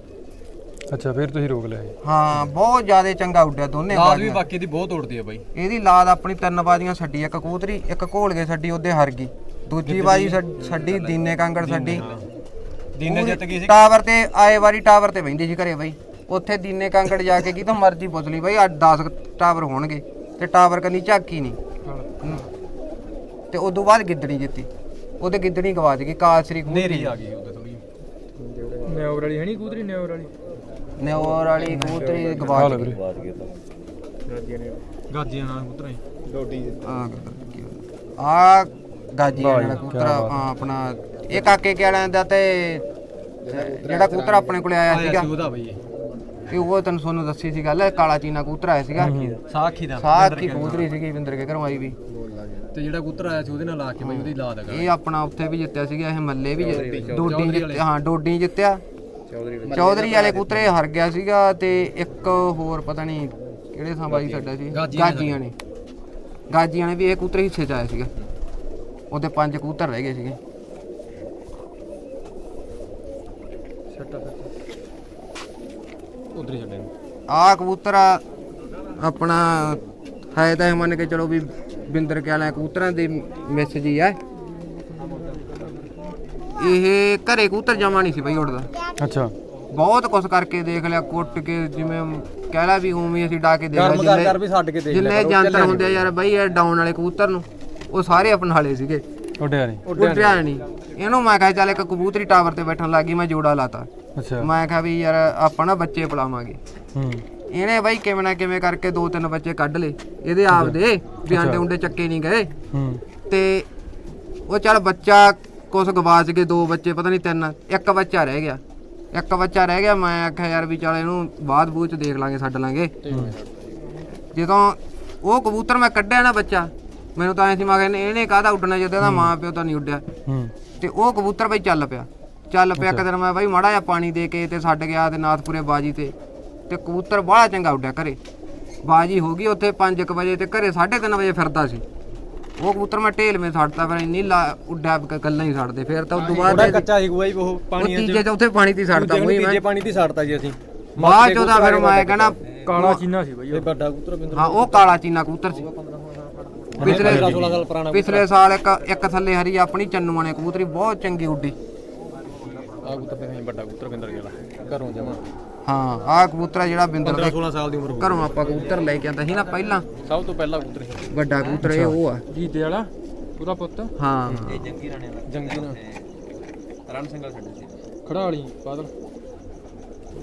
ਅੱਛਾ ਫਿਰ ਤੁਸੀਂ ਰੋਕ ਲਿਆ ਇਹ। ਹਾਂ ਬਹੁਤ ਜ਼ਿਆਦਾ ਚੰਗਾ ਉੱਡਿਆ ਦੋਨੇ ਲਾਲ ਵੀ ਬਾਜੀਆਂ। ਬਾਕੀ ਦੀ ਬਹੁਤ ਉੜਦੀ ਆ ਬਈ। ਇਹਦੀ ਲਾਦ ਆਪਣੀ ਤਿੰਨ ਬਾਜੀਆਂ ਛੱਡੀ ਇੱਕ ਕਬੂਤਰੀ ਇੱਕ ਘੋਲਗੇ ਛੱਡੀ ਉਹਦੇ ਹਰ ਗਈ। ਦੂਜੀ ਬਾਜੀ ਛੱਡ- ਛੱਡੀ ਦੀਨੇ ਕਾਂਗੜ ਛੱਡੀ ਦੀਨੇ ਜਿੱਤ ਗਈ ਸੀ ਟਾਵਰ ਤੇ ਆਏ ਵਾਰੀ ਟਾਵਰ ਤੇ ਬੈਂਦੀ ਸੀ ਘਰੇ ਬਈ। ਉੱਥੇ ਦੀਨੇ ਕਾਂਗੜ ਜਾ ਕੇ ਕੀ ਤਾਂ ਮਰਜ਼ੀ ਪੁੱਛ ਲਈ ਬਈ ਆ 10 ਟਾਵਰ ਹੋਣਗੇ ਤੇ ਟਾਵਰ ਕੰਨੀ ਝਾਕੀ ਨਹੀਂ ਹਮ। ਤੇ ਉਦੋਂ ਬਾਅਦ ਗਿੱਦੜੀ ਜਿੱਤੀ। ਉਹਦੇ ਗਿੱਦੜੀ ਗਵਾ ਗਈ ਕਾਲ ਸ੍ਰੀ ਨੇਰੀ ਆ ਗਈ ਉਹਦੇ ਥੋੜੀ ਨਿਓਰ ਵਾਲੀ ਹੈ ਨਹੀਂ ਕੂਦਰੀ ਨਿਓਰ ਵਾਲੀ? ਨਿਓਰ ਵਾਲੀ ਕਬੂਤਰੀ ਗਵਾ ਹਾਲ ਗਈ। ਵੀਰੇ ਗਾਜੀਆਂ ਨਾਲ ਕਬੂਤਰਾਂ ਆ ਗਾਜੀ ਵਾਲਾ ਕਬੂਤਰ ਆਪਣਾ ਇਹ ਕਾਕੇ ਕੇ ਵਾਲਿਆਂ ਦਾ ਤੇ ਜਿਹੜਾ ਕਬੂਤਰ ਆਪਣੇ ਕੋਲੇ ਆਇਆ ਸੀਗਾ। ਉਹਦਾ ਬਈ ਇਹ। ਇਹ ਉਹ ਤੈਨੂੰ ਤੁਹਾਨੂੰ ਦੱਸੀ ਸੀ ਗੱਲ ਕਾਲਾ ਚੀਨਾ ਕਬੂਤਰ ਆਇਆ ਸੀਗਾ। ਸਾਖੀ ਦਾ ਸਾਖ ਕਬੂਤਰੀ ਸੀਗੀ ਵਿੰਦਰ ਕੇ ਘਰੋਂ ਆਈ ਵੀ। ਤੇ ਜਿਹੜਾ ਕਬੂਤਰ ਆਇਆ ਸੀ ਉਹਦੇ ਨਾਲ ਲਾ ਕੇ ਬਈ ਉਹਦੀ ਲਾਦ ਹੈਗਾ। ਇਹ ਆਪਣਾ ਉੱਥੇ ਵੀ ਜਿੱਤਿਆ ਸੀਗਾ ਇਹ ਮੱਲੇ ਵੀ ਡੋਡੀ ਜਿੱਤਿਆ ਹਾਂ ਡੋਡੀ ਜਿੱਤਿਆ। ਚੌਧਰੀ ਵਾਲੇ। ਕਬੂਤਰ ਇਹ ਹਾਰ ਗਿਆ ਸੀਗਾ ਤੇ ਇੱਕ ਹੋਰ ਪਤਾ ਨਹੀਂ ਕਿਹੜੇ ਥਾਂ ਬਾਈ ਸਾਡਾ ਸੀ। ਗਾਜੀਆਂ ਗਾਜੀਆਂ ਨੇ। ਗਾਜੀਆਂ ਨੇ ਵੀ ਇਹ ਕਬੂਤਰ ਹਿੱਸੇ ਚ ਆਇਆ ਸੀਗਾ। ਉਹਦੇ ਪੰਜ ਕਬੂਤਰ ਰਹਿ ਗਏ ਸੀਗੇ। ਉਧਰ ਹੀ ਛੱਡੇ ਆਹ ਕਬੂਤਰ ਆ ਆਪਣਾ ਹੈ ਤਾਂ ਇਹ ਮੰਨ ਕੇ ਚਲੋ ਵੀ ਬਿੰਦਰ ਕੇ ਵਾਲੇ ਕਬੂਤਰਾਂ ਦੀ ਮਿਸ ਜੀ ਆ। ਇਹ ਘਰੇ ਕਬੂਤਰ ਜਮਾ ਨਹੀਂ ਸੀ ਬਈ ਉੱਡਦਾ। ਅੱਛਾ। ਬਹੁਤ ਕੁਛ ਕਰਕੇ ਦੇਖ ਲਿਆ ਕੁੱਟ ਕੇ ਜਿਵੇਂ ਕਹਿ ਲਾ ਵੀ ਉਵੇਂ ਹੀ ਅਸੀਂ ਡਾ ਕੇ ਦੇਖ ਲਿਆ ਕਰਮ ਕਰ ਕਰ ਵੀ ਛੱਡ ਕੇ ਦੇਖ ਜਿੰਨੇ ਜੰਤਰ ਹੁੰਦੇ ਆ ਯਾਰ ਬਈ ਇਹ ਡਾਊਨ ਵਾਲੇ ਕਬੂਤਰ ਨੂੰ। ਉਹ ਸਾਰੇ ਆਪਣਾ ਵਾਲੇ ਸੀਗੇ। ਉੱਡਿਆ ਨਹੀਂ ਉੱਡਿਆ ਨਹੀਂ ਇਹਨੂੰ ਮੈਂ ਕਿਹਾ ਚੱਲ ਇੱਕ ਕਬੂਤਰੀ ਟਾਵਰ ਤੇ ਬੈਠਣ ਲੱਗੀ ਮੈਂ ਜੋੜਾ ਲਾਤਾ। ਅੱਛਾ। ਮੈਂ ਕਿਹਾ ਵੀ ਯਾਰ ਆਪਾਂ ਨਾ ਬੱਚੇ ਪਲਾਵਾਂਗੇ ਹੂੰ। ਇਹਨੇ ਬਾਈ ਕਿਵੇਂ ਨਾ ਕਿਵੇਂ ਕਰਕੇ ਦੋ ਤਿੰਨ ਬੱਚੇ ਕੱਢ ਲਏ। ਇਹਦੇ ਆਪ ਦੇ ਵੀ ਆਂਡੇ ਉਂਡੇ ਚੱਕੇ ਨਹੀਂ ਗਏ। ਹੂੰ। ਤੇ ਉਹ ਚੱਲ ਬੱਚਾ ਕੁਛ ਗਵਾਚ ਗਏ ਦੋ ਬੱਚੇ ਪਤਾ ਨਹੀਂ ਤਿੰਨ ਇੱਕ ਬੱਚਾ ਰਹਿ ਗਿਆ। ਇੱਕ ਬੱਚਾ ਰਹਿ ਗਿਆ ਮੈਂ ਆਖਿਆ ਯਾਰ ਵੀ ਚੱਲ ਇਹਨੂੰ ਬਾਅਦ ਬੂਚ ਚ ਦੇਖ ਲਾਂਗੇ ਛੱਡ ਲਾਂਗੇ। ਜਦੋਂ ਉਹ ਕਬੂਤਰ ਮੈਂ ਕੱਢਿਆ ਨਾ ਬੱਚਾ ਮੈਨੂੰ ਤਾਂ ਐ ਸੀ ਮੈਂ ਕਿਹਾ ਇਹਨੇ- ਕਾਹਦਾ ਉੱਡਣਾ ਜਦੋਂ ਇਹਦਾ ਮਾਂ ਪਿਓ ਤਾਂ ਨਹੀਂ ਉੱਡਿਆ। ਹੂੰ। ਤੇ ਉਹ ਕਬੂਤਰ ਬਈ ਚੱਲ ਪਿਆ। ਚੱਲ ਪਿਆ ਇੱਕ ਦਿਨ ਮੈਂ ਬਾਈ ਮਾੜਾ ਜਿਹਾ ਪਾਣੀ ਦੇ ਕੇ ਤੇ ਛੱਡ ਗਿਆ ਤੇ ਨਾਥਪੁਰੇ ਬਾਜੀ ਤੇ। ਤੇ ਕਬੂਤਰ ਬੜਾ ਚੰਗਾ ਉੱਡਿਆ ਘਰੇ। ਬਾਜੀ ਹੋ ਗਈ ਉੱਥੇ 5:00 ਵਜੇ ਤੇ ਘਰੇ 3:30 ਵਜੇ ਫਿਰਦਾ ਸੀ। ਉਹ ਕਬੂਤਰ ਮੈਂ ਢੇਲ ਮੇ ਛੱਡਤਾ ਫਿਰ ਇੰਨੀ ਲਾ- ਉੱਡਿਆ ਗੱਲਾਂ ਹੀ ਛੱਡਦੇ ਫਿਰ ਤਾਂ ਉਦੋਂ ਬਾਅਦ ਕੱਚਾ ਸੀ ਜੀ ਉਹ ਉਹ ਪਾਣੀ ਤੀਜੇ ਚੌਥੇ ਪਾਣੀ ਤੇ ਛੱਡਦਾ ਦੂਜੇ ਮੂੰਹ ਤੀਜੇ ਮੈਂ ਪਾਣੀ ਦੀ ਛੱਡਤਾ ਜੀ ਅਸੀਂ। ਬਾਅਦ ਚ ਉਹਦਾ ਫਿਰ ਮੈਂ ਕਹਿੰਦਾ ਕਾਲਾ ਚੀਨਾ ਸੀ ਬਈ ਇਹ ਵੱਡਾ ਕਬੂਤਰ ਬਿੰਦਰ ਹਾਂ ਉਹ ਕਾਲਾ ਚੀਨਾ ਕਬੂਤਰ ਸੀ। ਪਿਛਲੇ 16 ਸਾਲ ਪੁਰਾਣਾ ਪਿਛਲੇ ਸਾਲ ਇੱਕ ਇੱਕ ਥੱਲੇ ਹਰੀ ਆਪਣੀ ਚੰਨੂਆਂ ਨੇ ਕਬੂਤਰੀ ਬਹੁਤ ਚੰਗੀ ਉੱਡੀ। ਆ ਕਬੂਤਰ ਤੇ ਵੱਡਾ ਕਬੂਤਰ ਬਿੰਦਰ ਗਿਆ ਘਰੋਂ ਜਮਾ। ਹਾਂ ਆਹ ਕਬੂਤਰ ਜਿਹੜਾ ਬਿੰਦਰ ਦੇ 16 ਸਾਲ ਦੀ ਉਮਰ ਘਰੋਂ ਆਪਾਂ ਕਬੂਤਰ ਲੈ ਕੇ ਆਂਦਾ ਸੀ ਨਾ ਪਹਿਲਾਂ। ਸਭ ਤੋਂ ਪਹਿਲਾ ਕਬੂਤਰ ਸੀ ਵੱਡਾ ਕਬੂਤਰ ਇਹ ਉਹ ਆ। ਜੀਤੇ ਵਾਲਾ ਉਹਦਾ ਪੁੱਤ? ਹਾਂ। ਜੰਗੀ ਨਾਲ ਰਣ। ਸਿੰਘਾਂ ਛੱਡੇ ਸੀ। ਖੜਾ ਵਾਲੀ ਬਾਦਲ।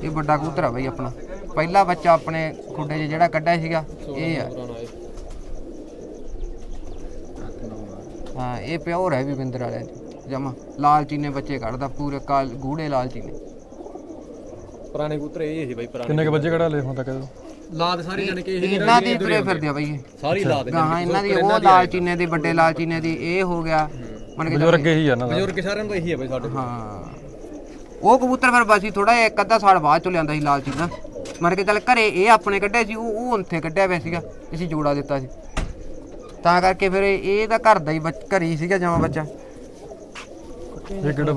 ਇਹ ਵੱਡਾ ਕਬੂਤਰ ਆ ਬਈ ਆਪਣਾ। ਪਹਿਲਾ ਬੱਚਾ ਆਪਣੇ ਖੁੱਡੇ 'ਚ ਜਿਹੜਾ ਕੱਢਿਆ ਸੀਗਾ ਇਹ ਆ ਪੁਰਾਣਾ ਇਹ ਹਾਂ ਇਹ ਪਿਓਰ ਹੈ ਵੀ ਬਿੰਦਰ ਵਾਲਿਆਂ ਚ। ਜਮਾ ਲਾਲ ਚੀਨੇ ਬੱਚੇ ਕੱਢਦਾ ਪੂਰੇ ਕਾਲ ਗੂੜੇ ਲਾਲ ਚੀਨੇ। ਪੁਰਾਣੇ ਕਬੂਤਰ ਇਹ ਸੀ ਬਾਈ ਪੁਰਾਣੇ ਕਿੰਨੇ ਕ ਵਜੇ ਕਢਾ ਲਏ ਹੁਣ ਤੱਕ? ਲਾਦ ਸਾਰੀ ਜਾਨ ਕੇ ਇਹ ਇਹਨਾਂ ਦੀ ਤੁਰੇ ਫਿਰਦੇ ਆ ਬਈ ਇਹ। ਸਾਰੀ ਲਾਦ ਹਾਂ ਇਹਨਾਂ ਦੀ ਉਹ ਲਾਲ ਚੀਨੇ ਦੀ ਵੱਡੇ ਲਾਲ ਚੀਨੇ ਦੀ ਇਹ ਹੋ ਗਿਆ। ਮਨ ਕੇ ਬਜ਼ੁਰਗ ਇਹੀ ਆ ਨਾ ਦਾ। ਬਜ਼ੁਰਗ ਸਾਰਿਆਂ ਦਾ ਇਹੀ ਹੈ ਬਾਈ ਸਾਡੇ ਹਾਂ। ਉਹ ਕਬੂਤਰ ਫਿਰ ਬਸੀ ਥੋੜਾ ਜਿਹਾ ਇੱਕ ਅੱਧਾ ਸਾਲ ਬਾਅਦ ਚ ਲਿਆਂਦਾ ਸੀ ਲਾਲ ਚੀਨਾ। ਮਰ ਕੇ ਚੱਲ ਘਰੇ ਇਹ ਆਪਣੇ ਕੱਢਿਆ ਸੀ ਉਹ ਉਹ ਉੱਥੇ ਕੱਢਿਆ ਪਿਆ ਸੀਗਾ। ਅਸੀਂ ਜੋੜਾ ਦਿੱਤਾ ਸੀ। ਤਾਂ ਕਰਕੇ ਫਿਰ ਇਹ ਤਾਂ ਘਰ ਦਾ ਹੀ ਬੱਚ- ਘਰੇ ਹੀ ਸੀਗਾ ਜਮਾ ਬੱਚਾ। ਇਹ ਕਿਹੜਾ